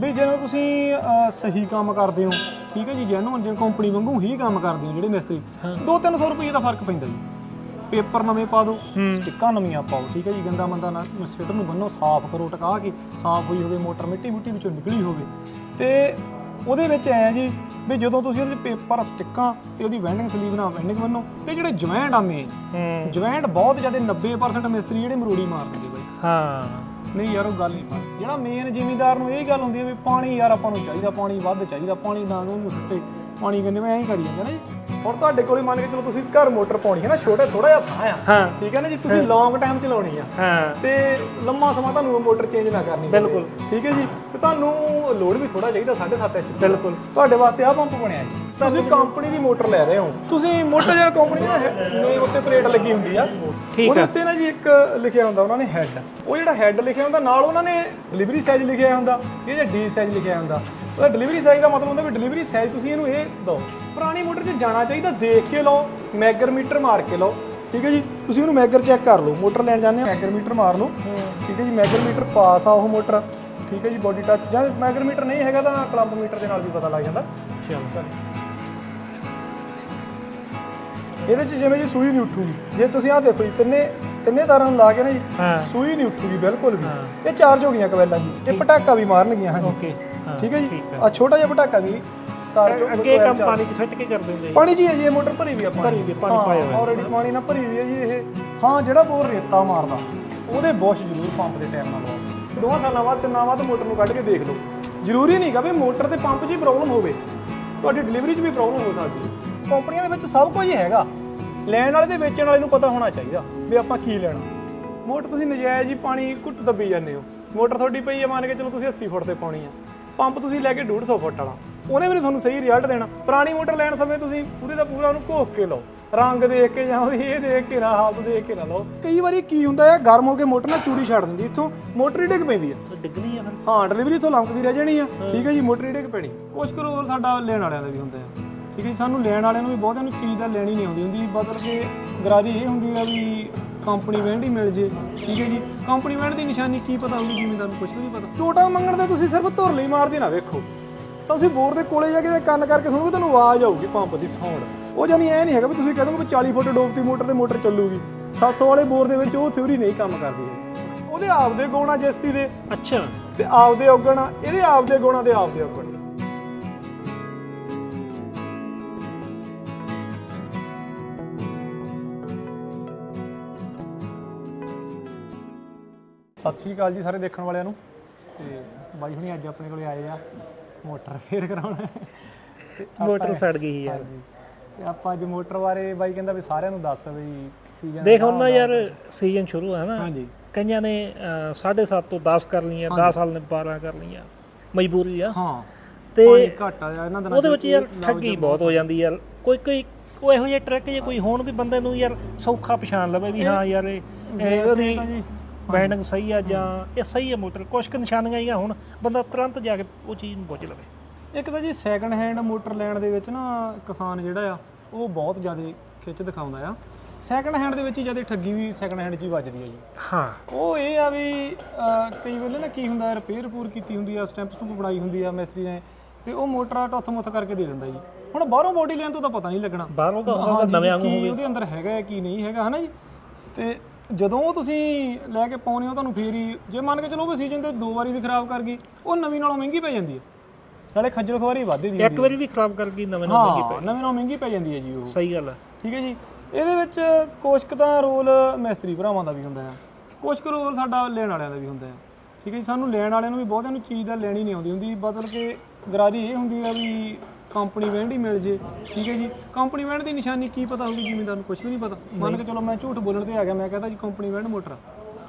ਵੀ ਜਦੋਂ ਤੁਸੀਂ ਅਹ, ਸਹੀ ਕੰਮ ਕਰਦੇ ਹੋ ਠੀਕ ਹੈ ਜੀ ਜੈਨੂਅਨ ਜਿਵੇਂ ਕੰਪਨੀ ਵਾਂਗੂ ਹੀ ਕੰਮ ਕਰਦੇ ਹੋ ਜਿਹੜੇ ਮਿਸਤਰੀ 2-300 ਰੁਪਏ ਦਾ ਫ਼ਰਕ ਪੈਂਦਾ ਜੀ। ਪੇਪਰ ਨਵੇਂ ਪਾ ਦਿਓ ਸਟਿੱਕਾਂ ਨਵੀਆਂ ਪਾਓ ਠੀਕ ਹੈ ਜੀ ਗੰਦਾ ਮੰਦਾ ਨਾ ਮਸਕੀਟਰ ਨੂੰ ਬੰਨੋ ਸਾਫ਼ ਕਰੋ ਟਕਾ ਕੇ ਸਾਫ਼ ਹੋਈ ਹੋਵੇ ਮੋਟਰ ਮਿੱਟੀ ਮੁੱਟੀ ਵਿੱਚੋਂ ਨਿਕਲੀ ਹੋਵੇ। ਤੇ ਉਹਦੇ ਵਿੱਚ ਐ ਜੀ ਵੀ ਜਦੋਂ ਤੁਸੀਂ ਉਹਦੇ 'ਚ ਪੇਪਰ ਸਟਿੱਕਾਂ ਤੇ ਉਹਦੀ ਵੈਂਡਿੰਗ ਸਲੀਵ ਨਾਲ ਵੈਂਡਿੰਗ ਬੰਨੋ ਤੇ ਜਿਹੜੇ ਜੁਆਇੰਟ ਆ ਮੇਨ ਹੂੰ। ਜੁਆਇੰਟ ਬਹੁਤ ਜ਼ਿਆਦਾ 90% ਮਿਸਤਰੀ ਜਿਹੜੇ ਮਰੂੜੀ ਮਾਰ ਦਿੰਦੇ ਬਾਈ। ਹਾਂ। ਨਹੀਂ ਯਾਰ, ਉਹ ਗੱਲ ਨਹੀਂ ਜਿਹੜਾ ਮੇਨ ਜਿਮੀਦਾਰ ਨੂੰ ਇਹ ਗੱਲ ਹੁੰਦੀ ਹੈ ਵੀ ਪਾਣੀ ਯਾਰ ਆਪਾਂ ਨੂੰ ਚਾਹੀਦਾ, ਪਾਣੀ ਵੱਧ ਚਾਹੀਦਾ, ਪਾਣੀ ਨਾ ਉਹਨੂੰ ਸੁੱਟੇ। ਪਾਣੀ ਕਿੰਨੇ ਮੈਂ ਐਂ ਕਰੀ ਜਾਂਦੇ ਨਾ ਜੀ। ਹੁਣ ਤੁਹਾਡੇ ਕੋਲੇ ਮੰਨ ਕੇ ਚਲੋ ਤੁਸੀਂ ਘਰ ਮੋਟਰ ਪਾਉਣੀ ਹੈ ਨਾ ਛੋਟਾ ਥੋੜਾ ਜਿਹਾ ਥਾਂ ਆ। ਹਾਂ। ਠੀਕ ਹੈ ਨਾ ਜੀ ਤੁਸੀਂ ਲੌਂਗ ਟਾਈਮ ਚਲਾਉਣੀ ਆ। ਹਾਂ। ਤੇ ਲੰਮਾ ਸਮਾਂ ਤੁਹਾਨੂੰ ਮੋਟਰ ਚੇਂਜ ਨਾ ਕਰਨੀ। ਬਿਲਕੁਲ। ਠੀਕ ਹੈ ਜੀ ਤੇ ਤੁਹਾਨੂੰ ਲੋਡ ਵੀ ਥੋੜਾ ਚਾਹੀਦਾ 7.5 ਇੰਚ ਬਿਲਕੁਲ। ਤੁਹਾਡੇ ਵਾਸਤੇ ਆ ਪੰਪ ਬਣਿਆ ਜੀ। ਤੁਸੀਂ ਕੰਪਨੀ ਦੀ ਮੋਟਰ ਲੈ ਰਹੇ ਹੋ। ਤੁਸੀਂ ਮੋਟਰ ਜਿਹੜਾ ਕੰਪਨੀ ਦੀ ਨਾ ਨੇ ਉੱਤੇ ਪਲੇਟ ਲੱਗੀ ਹੁੰਦੀ ਆ। ਠੀਕ ਉਹਦੇ ਉੱਤੇ ਨਾ ਜੀ ਇੱਕ ਲਿਖਿਆ ਹੁੰਦਾ ਉਹਨਾਂ ਨੇ ਹੈੱਡ ਉਹ ਜਿਹੜਾ ਹੈੱਡ ਲਿਖਿਆ ਹੁੰਦਾ ਨਾਲ ਉਹਨਾਂ ਨੇ ਡਿਲੀਵਰੀ ਸਾਈਜ਼ ਲਿਖਿਆ ਹੁੰਦਾ ਇਹ ਜਿਹੜਾ ਡੀ ਸਾਈਜ਼ ਲਿਖਿਆ ਹੁੰਦਾ। ਉਹਦਾ ਡਿਲੀਵਰੀ ਸਾਈਜ਼ ਦਾ ਮਤਲਬ ਹੁੰਦਾ ਵੀ ਡਿਲੀਵਰੀ ਸਾਈਜ਼ ਤੁਸੀਂ ਇਹਨੂੰ ਇਹ ਦਿਓ। ਪੁਰਾਣੀ ਮੋਟਰ 'ਚ ਜਾਣਾ ਚਾਹੀਦਾ ਦੇਖ ਕੇ ਲਓ ਮੈਗਰ ਮੀਟਰ ਮਾਰ ਕੇ ਲਓ। ਠੀਕ ਹੈ ਜੀ? ਤੁਸੀਂ ਉਹਨੂੰ ਮੈਗਰ ਚੈੱਕ ਕਰ ਲਓ ਮੋਟਰ ਲੈਣ ਜਾਂਦੇ ਹੋ ਮੈਗਰ ਮੀਟਰ ਮਾਰ ਲਓ। ਠੀਕ ਹੈ ਜੀ? ਮੈਗਰ ਮੀਟਰ ਪਾਸ ਆ ਉਹ ਮੋਟਰ। ਠੀਕ ਹੈ ਜੀ? ਬੋਡੀ ਟੱਚ ਜਾਂ ਮੈਗਰ ਮੀਟਰ ਨਹੀਂ ਹੈਗਾ ਤਾਂ ਕਲੰਪ ਮੀਟਰ ਦੇ ਨਾਲ ਵੀ ਪਤਾ ਲੱਗ ਜਾਂਦਾ। ਚਲੋ ਇਹਦੇ 'ਚ ਜਿਵੇਂ ਜੀ ਸੂਈ ਨਹੀਂ ਉੱਠੂਗੀ। ਜੇ ਤੁਸੀਂ ਆਹ ਦੇਖੋ ਜੀ ਤਿੰਨੇ ਤਿੰਨੇ ਤਾਰਾਂ ਨੂੰ ਲਾ ਕੇ ਨਾ ਜੀ ਸੂਈ ਨਹੀਂ ਉੱਠੂਗੀ ਬਿਲਕੁਲ ਵੀ। ਇਹ ਚਾਰਜ ਹੋ ਗਈਆਂ ਕਵੈਲਾਂ ਜੀ। ਇਹ ਪਟਾਕਾ ਵੀ ਮਾਰਨਗੀਆਂ ਹਾਂਜੀ। ਓਕੇ। ਠੀਕ ਹੈ ਜੀ? ਆ ਛੋਟਾ ਜਿਹਾ ਪਟਾਕਾ ਵੀ ਤਾਰ ਚੋਂ ਅੱਗੇ ਕੰਮ ਪਾਣੀ ਚ ਸੱਟ ਕੇ ਕਰ ਦਿੰਦੇ ਪਾਣੀ ਜੀ। ਹੈ ਜੀ ਇਹ ਮੋਟਰ ਭਰੀ ਵੀ ਆ ਭਰੀ ਵੀ, ਪਾਣੀ ਪਾਇਆ ਹੋਇਆ। ਆਲਰੇਡੀ ਪਾਣੀ ਨਾਲ ਭਰੀ ਵੀ ਹੈ ਜੀ ਇਹ। ਹਾਂ ਜਿਹੜਾ ਬੋਰ ਰੇਤਾ ਮਾਰਦਾ ਉਹਦੇ ਬੁਸ਼ ਜ਼ਰੂਰ ਪੰਪ ਦੇ ਟਾਈਮ ਨਾਲ ਲਵਾਓ ਦੋਵਾਂ ਸਾਲਾਂ ਬਾਅਦ ਤਿੰਨਾਂ ਬਾਅਦ ਮੋਟਰ ਨੂੰ ਕੱਢ ਕੇ ਦੇਖ ਲਓ। ਜ਼ਰੂਰੀ ਨਹੀਂਗਾ ਵੀ ਮੋਟਰ ਤੇ ਪੰਪ 'ਚ ਹੀ ਪ੍ਰੋਬਲਮ ਹੋਵੇ। ਤੁਹਾਡੀ ਡਿਲੀਵਰੀ 'ਚ ਵੀ ਪ੍ਰੋਬਲਮ ਹੋ ਸਕਦੀ ਹੈ। ਕੰਪਨੀਆਂ ਦੇ ਵਿੱਚ ਸਭ ਕੁਝ ਹੀ ਹੈਗਾ। ਲੈਣ ਵਾਲੇ ਤੇ ਵੇਚਣ ਵਾਲੇ ਨੂੰ ਪਤਾ ਹੋਣਾ ਚਾਹੀਦਾ ਵੀ ਆਪਾਂ ਕੀ ਲੈਣਾ। ਮੋਟਰ ਤੁਸੀਂ ਨਜਾਇਜ਼ ਹੀ ਪਾਣੀ ਘੁੱਟ ਦੱਬੀ ਜਾਂਦੇ ਹੋ। ਮੋਟਰ ਤੁਹਾਡੀ ਪਈ ਹੈ ਮੰਨ ਕੇ ਚਲੋ ਤੁਸੀਂ 80 ਫੁੱਟ ਤੇ ਪਾਉਣੀ ਆ। ਪੰਪ ਤੁਸੀਂ ਲੈ ਕੇ 150 ਫੁੱਟ ਵਾਲਾ। ਉਹਨੇ ਵੀ ਨਹੀਂ ਤੁਹਾਨੂੰ ਸਹੀ ਰਿਜ਼ਲਟ ਦੇਣਾ। ਪੁਰਾਣੀ ਮੋਟਰ ਲੈਣ ਸਮੇਂ ਤੁਸੀਂ ਪੂਰੇ ਦਾ ਪੂਰਾ ਉਹਨੂੰ ਘੋਖ ਕੇ ਲਓ। ਰੰਗ ਦੇਖ ਕੇ ਜਾਂ ਉਹਦੀ ਇਹ ਦੇਖ ਕੇ ਨਾ ਹਾਲਤ ਦੇਖ ਕੇ ਨਾ ਲਓ। ਕਈ ਵਾਰੀ ਕੀ ਹੁੰਦਾ ਹੈ ਗਰਮ ਹੋ ਕੇ ਮੋਟਰ ਨਾਲ ਚੂੜੀ ਛੱਡ ਦਿੰਦੀ। ਇੱਥੋਂ ਮੋਟਰ ਹੀ ਡਿੱਗ ਪੈਂਦੀ ਆ ਡਿਗਰੀ ਆ ਫਿਰ। ਹਾਂ ਡਿਲੀਵਰੀ ਇੱਥੋਂ ਲੰਕਦੀ ਰਹਿ ਜਾਣੀ ਆ। ਠੀਕ ਹੈ ਜੀ ਮੋਟਰ ਹੀ ਡਿੱਗ ਪੈਣੀ। ਕੁਛ ਕਰੋ ਹੋਰ ਸਾਡਾ ਲੈਣ ਵਾਲਿਆਂ ਦਾ ਵੀ ਹੁੰਦਾ ਹੈ। ਠੀਕ ਹੈ ਜੀ ਸਾਨੂੰ ਲੈਣ ਵਾਲਿਆਂ ਨੂੰ ਵੀ ਬਹੁਤਿਆਂ ਨੂੰ ਚੀਜ਼ ਦਾ ਲੈਣੀ ਨਹੀਂ ਆਉਂਦੀ ਹੁੰਦੀ। ਬਦਲ ਕੇ ਗਰਾਰੀ ਇਹ ਹੁੰਦੀ ਆ ਵੀ ਕੰਪਨੀ ਵੈਂਡ ਹੀ ਮਿਲ ਜੇ ਠੀਕ ਹੈ ਜੀ? ਕੰਪਨੀ ਵੈਂਡ ਦੀ ਨਿਸ਼ਾਨੀ ਕੀ ਪਤਾ ਹੋਊਗੀ ਜਿਵੇਂ ਤੁਹਾਨੂੰ ਕੁਝ ਵੀ ਨਹੀਂ ਪਤਾ। ਟੋਟਾ ਮੰਗਣ ਦੇ ਤੁਸੀਂ ਸਿਰਫ ਧੁਰ ਲਈ ਮਾਰਦੀ ਨਾ ਵੇਖੋ। ਤਾਂ ਤੁਸੀਂ ਬੋਰ ਦੇ ਕੋਲੇ ਜਾ ਕੇ ਕੰਨ ਕਰਕੇ ਸੁਣੋਗੇ ਤੁਹਾਨੂੰ ਆਵਾਜ਼ ਆਊਗੀ ਪੰਪ ਦੀ ਸਾਊਂਡ। ਉਹ ਜਾਨੀ ਐ ਨਹੀਂ ਹੈਗਾ ਵੀ ਤੁਸੀਂ ਕਹਿ ਦੋਗੇ ਵੀ 40 ਫੁੱਟ ਡੋਬਤੀ ਮੋਟਰ ਤੇ ਮੋਟਰ ਚੱਲੂਗੀ। 700 ਵਾਲੇ ਬੋਰ ਦੇ ਵਿੱਚ ਉਹ ਥਿਊਰੀ ਨਹੀਂ ਕੰਮ ਕਰਦੀ। ਉਹਦੇ ਆਪਦੇ ਗੁਣ ਜਿਸਤੀ ਦੇ। ਅੱਛਾ। ਤੇ ਆਪਦੇ ਔਗਣ ਇਹਦੇ ਆਪਦੇ ਗੁਣਾਂ ਦੇ ਆਪਦੇ ਔਗਣ। ਸਤਿ ਸ਼੍ਰੀ ਅਕਾਲ ਜੀ ਸਾਰੇ ਦੇਖਣ ਵਾਲਿਆਂ ਨੂੰ। ਤੇ ਬਾਈ ਹੁਣੀ ਅੱਜ ਆਪਣੇ ਕੋਲੇ ਆਏ ਆ ਮੋਟਰ ਫੇਰ ਕਰਾਉਣਾ। ਤੇ ਆਪਾਂ- ਮੋਟਰ ਸੜ ਗਈ ਯਾਰ। ਹਾਂਜੀ। ਤੇ ਆਪਾਂ ਅੱਜ ਮੋਟਰ ਬਾਰੇ ਬਾਈ ਕਹਿੰਦਾ ਵੀ ਸਾਰਿਆਂ ਨੂੰ ਦੱਸ ਵੀ ਸੀਜ਼ਨ ਦੇਖ ਹੁਣ ਨਾ ਯਾਰ ਸੀਜ਼ਨ ਸ਼ੁਰੂ ਹੈ ਨਾ। ਹਾਂਜੀ। ਕਈਆਂ ਨੇ 7.5 ਤੋਂ 10 ਕਰ ਲਈਆਂ 10 ਸਾਲ ਨੇ 12 ਕਰ ਲਈਆਂ। ਮਜਬੂਰੀ ਆ। ਹਾਂ। ਤੇ ਪਾਣੀ ਘੱਟ ਆ ਇਹਨਾਂ ਦਿਨਾਂ ਉਹਦੇ ਵਿੱਚ ਯਾਰ ਠੱਗੀ ਬਹੁਤ ਹੋ ਜਾਂਦੀ ਯਾਰ। ਕੋਈ ਕੋਈ ਕੋਈ ਇਹੋ ਜਿਹੇ ਟਰੈਕ ਜੇ ਕੋਈ ਹੋਣ ਵੀ ਬੰਦੇ ਨੂੰ ਯਾਰ ਸੌਖਾ ਪਛਾਣ ਲਵੇ ਵੀ ਹਾਂ ਯਾਰ ਇਹ ਇਹ ਉਹਦੀ ਬੈਂਡਿੰਗ ਸਹੀ ਆ ਜਾਂ ਇਹ ਸਹੀ ਹੈ ਮੋਟਰ? ਕੁਛ ਕੁ ਨਿਸ਼ਾਨੀਆਂ ਹੀ ਆ ਹੁਣ ਬੰਦਾ ਤੁਰੰਤ ਜਾ ਕੇ ਉਹ ਚੀਜ਼ ਨੂੰ ਪੁੱਛ ਲਵੇ। ਇੱਕ ਤਾਂ ਜੀ ਸੈਕੰਡ ਹੈਂਡ ਮੋਟਰ ਲੈਣ ਦੇ ਵਿੱਚ ਨਾ ਕਿਸਾਨ ਜਿਹੜਾ ਆ ਉਹ ਬਹੁਤ ਜ਼ਿਆਦਾ ਖਿੱਚ ਦਿਖਾਉਂਦਾ ਆ। ਸੈਕੰਡ ਹੈਂਡ ਦੇ ਵਿੱਚ ਹੀ ਜ਼ਿਆਦਾ ਠੱਗੀ ਵੀ ਸੈਕੰਡ ਹੈਂਡ 'ਚ ਹੀ ਵੱਜਦੀ ਆ ਜੀ। ਹਾਂ। ਉਹ ਇਹ ਆ ਵੀ ਕਈ ਵੇਲੇ ਨਾ ਕੀ ਹੁੰਦਾ ਰਿਪੇਅਰ ਪੂਰ ਕੀਤੀ ਹੁੰਦੀ ਆ ਸਟੈਂਪ ਸਟੂਪ ਬਣਾਈ ਹੁੰਦੀ ਆ ਮਿਸਤਰੀ ਨੇ ਤੇ ਉਹ ਮੋਟਰ ਟੁੱਥ ਮੁੱਥ ਕਰਕੇ ਦੇ ਦਿੰਦਾ ਜੀ। ਹੁਣ ਬਾਹਰੋਂ ਬੋਡੀ ਲੈਣ ਤੋਂ ਤਾਂ ਪਤਾ ਨਹੀਂ ਲੱਗਣਾ। ਬਾਹਰੋਂ ਤਾਂ ਹਾਂ ਨਵੇਂ ਵਾਂਗੂ ਕੀ ਉਹਦੇ ਅੰਦਰ ਹੈਗਾ ਹੈ, ਕੀ ਨਹੀਂ ਹੈਗਾ ਹਨਾ ਜੀ? ਤੇ ਜਦੋਂ ਉਹ ਤੁਸੀਂ ਲੈ ਕੇ ਪਾਉਣੇ ਹੋ ਤੁਹਾਨੂੰ ਫੇਰ ਹੀ ਜੇ ਮੰਨ ਕੇ ਚਲੋ ਉਹ ਸੀਜ਼ਨ ਤੇ ਦੋ ਵਾਰੀ ਵੀ ਖਰਾਬ ਕਰ ਗਈ ਉਹ ਨਵੀਂ ਨਾਲੋਂ ਮਹਿੰਗੀ ਪੈ ਜਾਂਦੀ ਹੈ। ਨਾਲੇ ਖੱਜਲ ਖਵਾਰੀ ਵੱਧਦੀ ਦੀ ਇੱਕ ਵਾਰੀ ਵੀ ਖਰਾਬ ਕਰ ਗਈ ਨਵੇਂ ਨਵੇਂ ਹਾਂ ਨਵੀਂ ਨਾਲੋਂ ਮਹਿੰਗੀ ਪੈ ਜਾਂਦੀ ਹੈ ਜੀ ਉਹ। ਸਹੀ ਗੱਲ ਹੈ। ਠੀਕ ਹੈ ਜੀ। ਇਹਦੇ ਵਿੱਚ ਕੁਛ ਕੁ ਤਾਂ ਰੋਲ ਮਿਸਤਰੀ ਭਰਾਵਾਂ ਦਾ ਵੀ ਹੁੰਦਾ ਹੈ। ਕੁਛ ਕੁ ਰੋਲ ਸਾਡਾ ਲੈਣ ਵਾਲਿਆਂ ਦਾ ਵੀ ਹੁੰਦਾ ਹੈ। ਠੀਕ ਹੈ ਜੀ ਸਾਨੂੰ ਲੈਣ ਵਾਲਿਆਂ ਨੂੰ ਵੀ ਬਹੁਤਿਆਂ ਨੂੰ ਚੀਜ਼ ਦਾ ਲੈਣੀ ਨਹੀਂ ਆਉਂਦੀ ਹੁੰਦੀ। ਬਦਲ ਕੇ ਗਰਾਰੀ ਇਹ ਹੁੰਦੀ ਆ ਵੀ ਕੰਪਨੀ ਵੈਂਡ ਹੀ ਮਿਲ ਜੇ ਠੀਕ ਹੈ ਜੀ। ਕੰਪਨੀ ਵੈਂਡ ਦੀ ਨਿਸ਼ਾਨੀ ਕੀ ਪਤਾ ਹੋਊਗੀ ਜਿਵੇਂ ਤੁਹਾਨੂੰ ਕੁਝ ਵੀ ਨਹੀਂ ਪਤਾ। ਮੰਨ ਕੇ ਚਲੋ ਮੈਂ ਝੂਠ ਬੋਲਣ ਤੇ ਆ ਗਿਆ ਮੈਂ ਕਹਿੰਦਾ ਜੀ ਕੰਪਨੀ ਵੈਂਡ ਮੋਟਰ ਆ।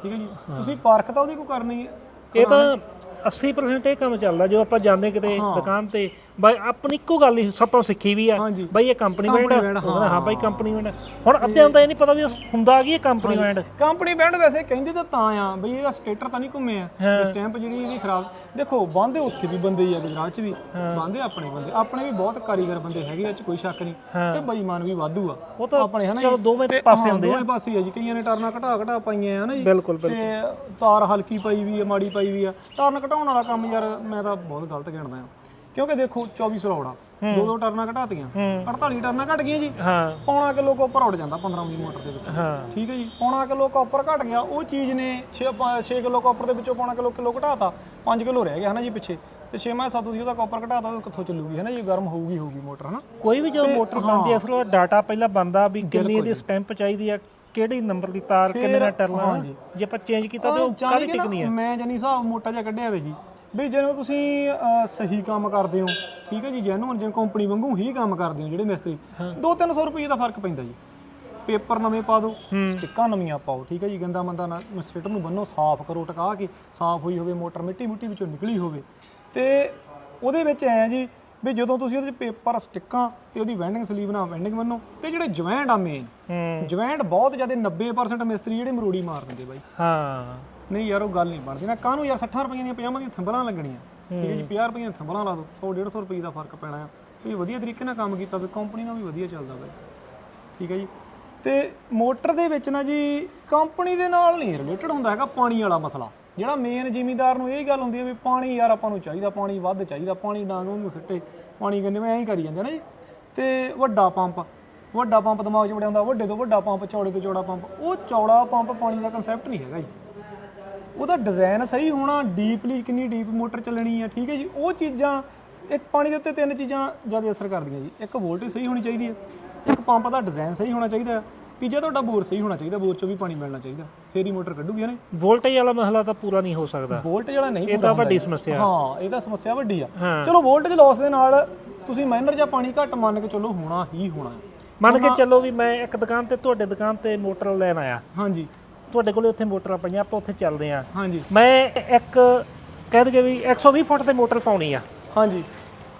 ਠੀਕ ਹੈ ਜੀ। ਤੁਸੀਂ ਪਾਰਕ ਤਾਂ ਉਹਦੀ ਕੋਈ ਕਰਨੀ ਹੈ? ਇਹ ਤਾਂ 80% ਇਹ ਕੰਮ ਚੱਲਦਾ ਜੋ ਆਪਾਂ ਜਾਂਦੇ ਕਿਤੇ ਦੁਕਾਨ ਤੇ ਬਾਈ ਆਪਣੀ ਇੱਕੋ ਗੱਲ ਹੀ ਸਭ ਤੋਂ ਸਿੱਖੀ ਵੀ ਆ। ਬਾਈ ਇਹ ਕੰਪਨੀ ਬੈਂਡ ਹਾਂ ਹਾਂ। ਬਾਈ ਕੰਪਨੀ ਬੈਂਡ ਹੁਣ ਅੱਧਿਆਂ ਤਾਂ ਇਹ ਨਹੀਂ ਪਤਾ ਵੀ ਹੁੰਦਾ ਕੀ ਹੈ ਕੰਪਨੀ ਬੈਂਡ ਕੰਪਨੀ ਬੈਂਡ ਵੈਸੇ ਕਹਿੰਦੇ ਤਾਂ ਤਾਂ ਆ ਬਈ ਇਹਦਾ ਸਟੇਟਰ ਤਾਂ ਨਹੀਂ ਘੁੰਮਿਆ ਸਟੈਂਪ ਜਿਹੜੀ ਇਹਦੀ ਖਰਾਬ ਦੇਖੋ ਬੰਦੇ ਉੱਥੇ ਵੀ ਬੰਦੇ ਹੀ ਆ ਗੁਜਰਾਤ 'ਚ ਵੀ। ਬੰਦੇ ਆਪਣੇ ਬੰਦੇ ਆਪਣੇ ਵੀ ਬਹੁਤ ਕਾਰੀਗਰ ਬੰਦੇ ਹੈਗੇ ਇਹ 'ਚ ਕੋਈ ਸ਼ੱਕ ਨਹੀਂ। ਤੇ ਬੇਈਮਾਨ ਵੀ ਵਾਧੂ ਆ। ਉਹ ਤਾਂ ਆਪਣੇ ਹਨਾ ਚਲੋ ਦੋਵੇਂ ਪਾਸੇ ਹੁੰਦੇ ਆ। ਦੋਵੇਂ ਪਾਸੇ ਆ ਜੀ। ਕਈਆਂ ਨੇ ਟਰਨਾ ਘਟਾ ਘਟਾ ਪਾਈਆਂ ਆ ਨਾ ਜੀ। ਬਿਲਕੁਲ ਬਿਲਕੁਲ। ਤੇ ਤਾਰ ਹਲਕੀ ਪਈ ਵੀ ਹੈ ਮਾੜੀ ਪਈ ਵੀ ਆ। ਟਰਨ ਘਟਾਉਣ ਵਾਲਾ ਕੰਮ ਯਾਰ ਮੈਂ ਤਾਂ ਬਹੁਤ ਗਲਤ ਗਿਣਦਾ ਆ। ਕਿਉਂਕਿ ਦੇਖੋ 24 ਰੋੜਾ ਦੋ ਦੋ ਟਰਨਾਂ ਘਟਾਤੀਆਂ। 48 ਟਰਨਾਂ ਘਟ ਗਈਆਂ ਜੀ। ਹਾਂ। ਪੌਣਾ ਕਿਲੋ ਕੋਪਰ ਉੱਡ ਜਾਂਦਾ 15 20 ਮੋਟਰ ਦੇ ਵਿੱਚ। ਹਾਂ। ਠੀਕ ਹੈ ਜੀ। ਪੌਣਾ ਕਿਲੋ ਕਾਪਰ ਘਟ ਗਿਆ। ਉਹ ਚੀਜ਼ ਨੇ 6 6 ਕਿਲੋ ਕਾਪਰ ਦੇ ਵਿੱਚੋਂ ਪੌਣਾ ਕਿਲੋ ਕਿਲੋ ਘਟਾਤਾ। 5 ਕਿਲੋ ਰਹਿ ਗਿਆ ਹਨਾ ਜੀ ਪਿੱਛੇ। ਤੇ 6 ਮੈਂ ਤੁਸੀਂ ਉਹਦਾ ਕਾਪਰ ਘਟਾਤਾ ਉਹ ਕਿੱਥੋਂ ਚੱਲੂਗੀ ਹਨਾ ਜੀ? ਗਰਮ ਹੋਊਗੀ ਹੋਊਗੀ ਮੋਟਰ ਹਨਾ। ਕੋਈ ਵੀ ਜਦੋਂ ਮੋਟਰ ਬਣਦੀ ਅਸਲ ਡਾਟਾ ਪਹਿਲਾਂ ਬੰਦਾ ਵੀ ਕਿੰਨੀ ਇਹਦੀ ਸਟੈਂਪ ਚਾਹੀਦੀ ਆ ਕਿਹੜੀ ਨੰਬਰ ਦੀ ਤਾਰ ਕਿੰਨੇ ਨਾਲ ਟਰਨਾ। ਜੇ। ਆਪਾਂ ਚੇਂਜ ਕੀਤਾ ਤੇ ਉਹ ਕਾਹਦੀ ਟਿਕਨੀ ਆ ਮੈਂ ਜਾਨੀ ਹਿਸਾਬ ਮੋਟਾ ਜਿਹਾ ਕੱਢਿਆ ਵੇ ਜੀ। ਵੀ ਜਦੋਂ ਤੁਸੀਂ ਸਹੀ ਕੰਮ ਕਰਦੇ ਹੋ ਠੀਕ ਹੈ ਜੀ ਜੈਨੂਅਨ ਜਿਵੇਂ ਕੰਪਨੀ ਵਾਂਗੂ ਹੀ ਕੰਮ ਕਰਦੇ ਹੋ ਜਿਹੜੇ ਮਿਸਤਰੀ 2-300 ਰੁਪਏ ਦਾ ਫ਼ਰਕ ਪੈਂਦਾ ਜੀ। ਪੇਪਰ ਨਵੇਂ ਪਾ ਦਿਓ ਸਟਿੱਕਾਂ ਨਵੀਆਂ ਪਾਓ ਠੀਕ ਹੈ ਜੀ ਗੰਦਾ ਮੰਦਾ ਨਾ ਮਿਸਟੇਟਰ ਨੂੰ ਬੰਨੋ ਸਾਫ਼ ਕਰੋ ਟਕਾ ਕੇ ਸਾਫ਼ ਹੋਈ ਹੋਵੇ ਮੋਟਰ ਮਿੱਟੀ ਮੁੱਟੀ ਵਿੱਚੋਂ ਨਿਕਲੀ ਹੋਵੇ। ਤੇ ਉਹਦੇ ਵਿੱਚ ਐ ਜੀ ਵੀ ਜਦੋਂ ਤੁਸੀਂ ਉਹਦੇ ਚ ਪੇਪਰ ਸਟਿੱਕਾਂ ਤੇ ਉਹਦੀ ਵੈਂਡਿੰਗ ਸਲੀਵ ਨਾਲ ਵੈਂਡਿੰਗ ਬੰਨੋ ਤੇ ਜਿਹੜੇ ਜਵੈਂਟ ਆ ਮੇਨ ਜਵੈਂਟ ਬਹੁਤ ਜ਼ਿਆਦਾ 90% ਮਿਸਤਰੀ ਜਿਹੜੇ ਮਰੂੜੀ ਮਾਰ ਦਿੰਦੇ ਬਾਈ। ਹਾਂ। ਨਹੀਂ ਯਾਰ ਉਹ ਗੱਲ ਨਹੀਂ ਬਣਦੀ। ਨਾ ਕਾਹਨੂੰ ਯਾਰ 60 ਰੁਪਈਆਂ ਦੀਆਂ ਪਜਾਮਾਂ ਦੀਆਂ ਥੰਬਲਾਂ ਲੱਗਣੀਆਂ। ਠੀਕ ਹੈ ਜੀ 50 ਰੁਪਈਆਂ ਦੀਆਂ ਥੰਬਲਾਂ ਲਾ ਦਿਓ 100 150 ਰੁਪਏ ਦਾ ਫ਼ਰਕ ਪੈਣਾ ਆ। ਤੇ ਵਧੀਆ ਤਰੀਕੇ ਨਾਲ ਕੰਮ ਕੀਤਾ ਤੇ ਕੰਪਨੀ ਨਾਲ ਵੀ ਵਧੀਆ ਚੱਲਦਾ ਬਾਈ ਠੀਕ ਹੈ ਜੀ। ਤੇ ਮੋਟਰ ਦੇ ਵਿੱਚ ਨਾ ਜੀ ਕੰਪਨੀ ਦੇ ਨਾਲ ਨਹੀਂ ਰਿਲੇਟਡ ਹੁੰਦਾ ਹੈਗਾ ਪਾਣੀ ਵਾਲਾ ਮਸਲਾ। ਜਿਹੜਾ ਮੇਨ ਜ਼ਿਮੀਦਾਰ ਨੂੰ ਇਹ ਗੱਲ ਹੁੰਦੀ ਹੈ ਵੀ ਪਾਣੀ ਯਾਰ ਆਪਾਂ ਨੂੰ ਚਾਹੀਦਾ ਪਾਣੀ ਵੱਧ ਚਾਹੀਦਾ ਪਾਣੀ ਡਾਂਗ ਨੂੰ ਸਿੱਟੇ ਪਾਣੀ ਕੰਨੇ ਮੈਂ ਐਂ ਹੀ ਕਰੀ ਜਾਂਦੇ ਨਾ ਜੀ। ਤੇ ਵੱਡਾ ਪੰਪ ਵੱਡਾ ਪੰਪ ਦਿਮਾਗ 'ਚ ਵੜਿਆ ਹੁੰਦਾ ਵੱਡੇ ਤੋਂ ਵੱਡਾ ਪੰਪ ਚੌੜੇ ਤੋਂ ਚੌੜਾ ਪੰਪ। ਉਹ ਚੌੜਾ ਪੰਪ ਪਾਣੀ ਦਾ ਕਨਸੈਪਟ ਨਹੀਂ ਹੈਗਾ ਜੀ। ਉਹਦਾ ਡਿਜ਼ਾਈਨ ਸਹੀ ਹੋਣਾ ਡੀਪਲੀ ਕਿੰਨੀ ਡੀਪ ਮੋਟਰ ਚੱਲਣੀ ਆ ਠੀਕ ਹੈ ਜੀ? ਉਹ ਚੀਜ਼ਾਂ ਇੱਕ ਪਾਣੀ ਦੇ ਉੱਤੇ ਤਿੰਨ ਚੀਜ਼ਾਂ ਜ਼ਿਆਦਾ ਅਸਰ ਕਰਦੀਆਂ ਜੀ। ਇੱਕ ਵੋਲਟੇਜ ਸਹੀ ਹੋਣੀ ਚਾਹੀਦੀ ਹੈ ਇੱਕ ਪੰਪ ਦਾ ਡਿਜ਼ਾਈਨ ਸਹੀ ਹੋਣਾ ਚਾਹੀਦਾ ਹੈ ਤੀਜਾ ਤੁਹਾਡਾ ਬੋਰ ਸਹੀ ਹੋਣਾ ਚਾਹੀਦਾ ਬੋਰ ਚੋਂ ਵੀ ਪਾਣੀ ਮਿਲਣਾ ਚਾਹੀਦਾ ਫੇਰ ਹੀ ਮੋਟਰ ਕੱਢੂਗੀ ਨਾ ਵੋਲਟੇਜ ਵਾਲਾ ਮਸਲਾ ਤਾਂ ਪੂਰਾ ਨਹੀਂ ਹੋ ਸਕਦਾ। ਵੋਲਟੇਜ ਵਾਲਾ ਨਹੀਂ ਇਹ ਤਾਂ ਵੱਡੀ ਸਮੱਸਿਆ ਹਾਂ। ਇਹ ਤਾਂ ਸਮੱਸਿਆ ਵੱਡੀ ਆ। ਚਲੋ ਵੋਲਟੇਜ ਲਾਸ ਦੇ ਨਾਲ ਤੁਸੀਂ ਮਾਈਨਰ ਜਾਂ ਪਾਣੀ ਘੱਟ ਮੰਨ ਕੇ ਚੱਲੋ ਹੋਣਾ ਹੀ ਹੋਣਾ। ਮੰਨ ਕੇ ਚੱਲੋ ਵੀ ਮੈਂ ਇੱਕ ਦੁਕਾਨ ਤੇ ਤੁਹਾਡੇ ਦੁਕਾਨ ਤੇ ਮੋਟਰ ਲੈਣ ਆਇਆ। ਹਾਂਜੀ। ਤੁਹਾਡੇ ਕੋਲੇ ਉੱਥੇ ਮੋਟਰਾਂ ਪਈਆਂ ਆਪਾਂ ਉੱਥੇ ਚੱਲਦੇ ਆਂ ਹਾਂਜੀ। ਮੈਂ ਇੱਕ ਕਹਿ ਦਗੇ ਵੀ 120 ਫੁੱਟ ਤੇ ਮੋਟਰ ਪਾਉਣੀ ਆ। ਹਾਂਜੀ।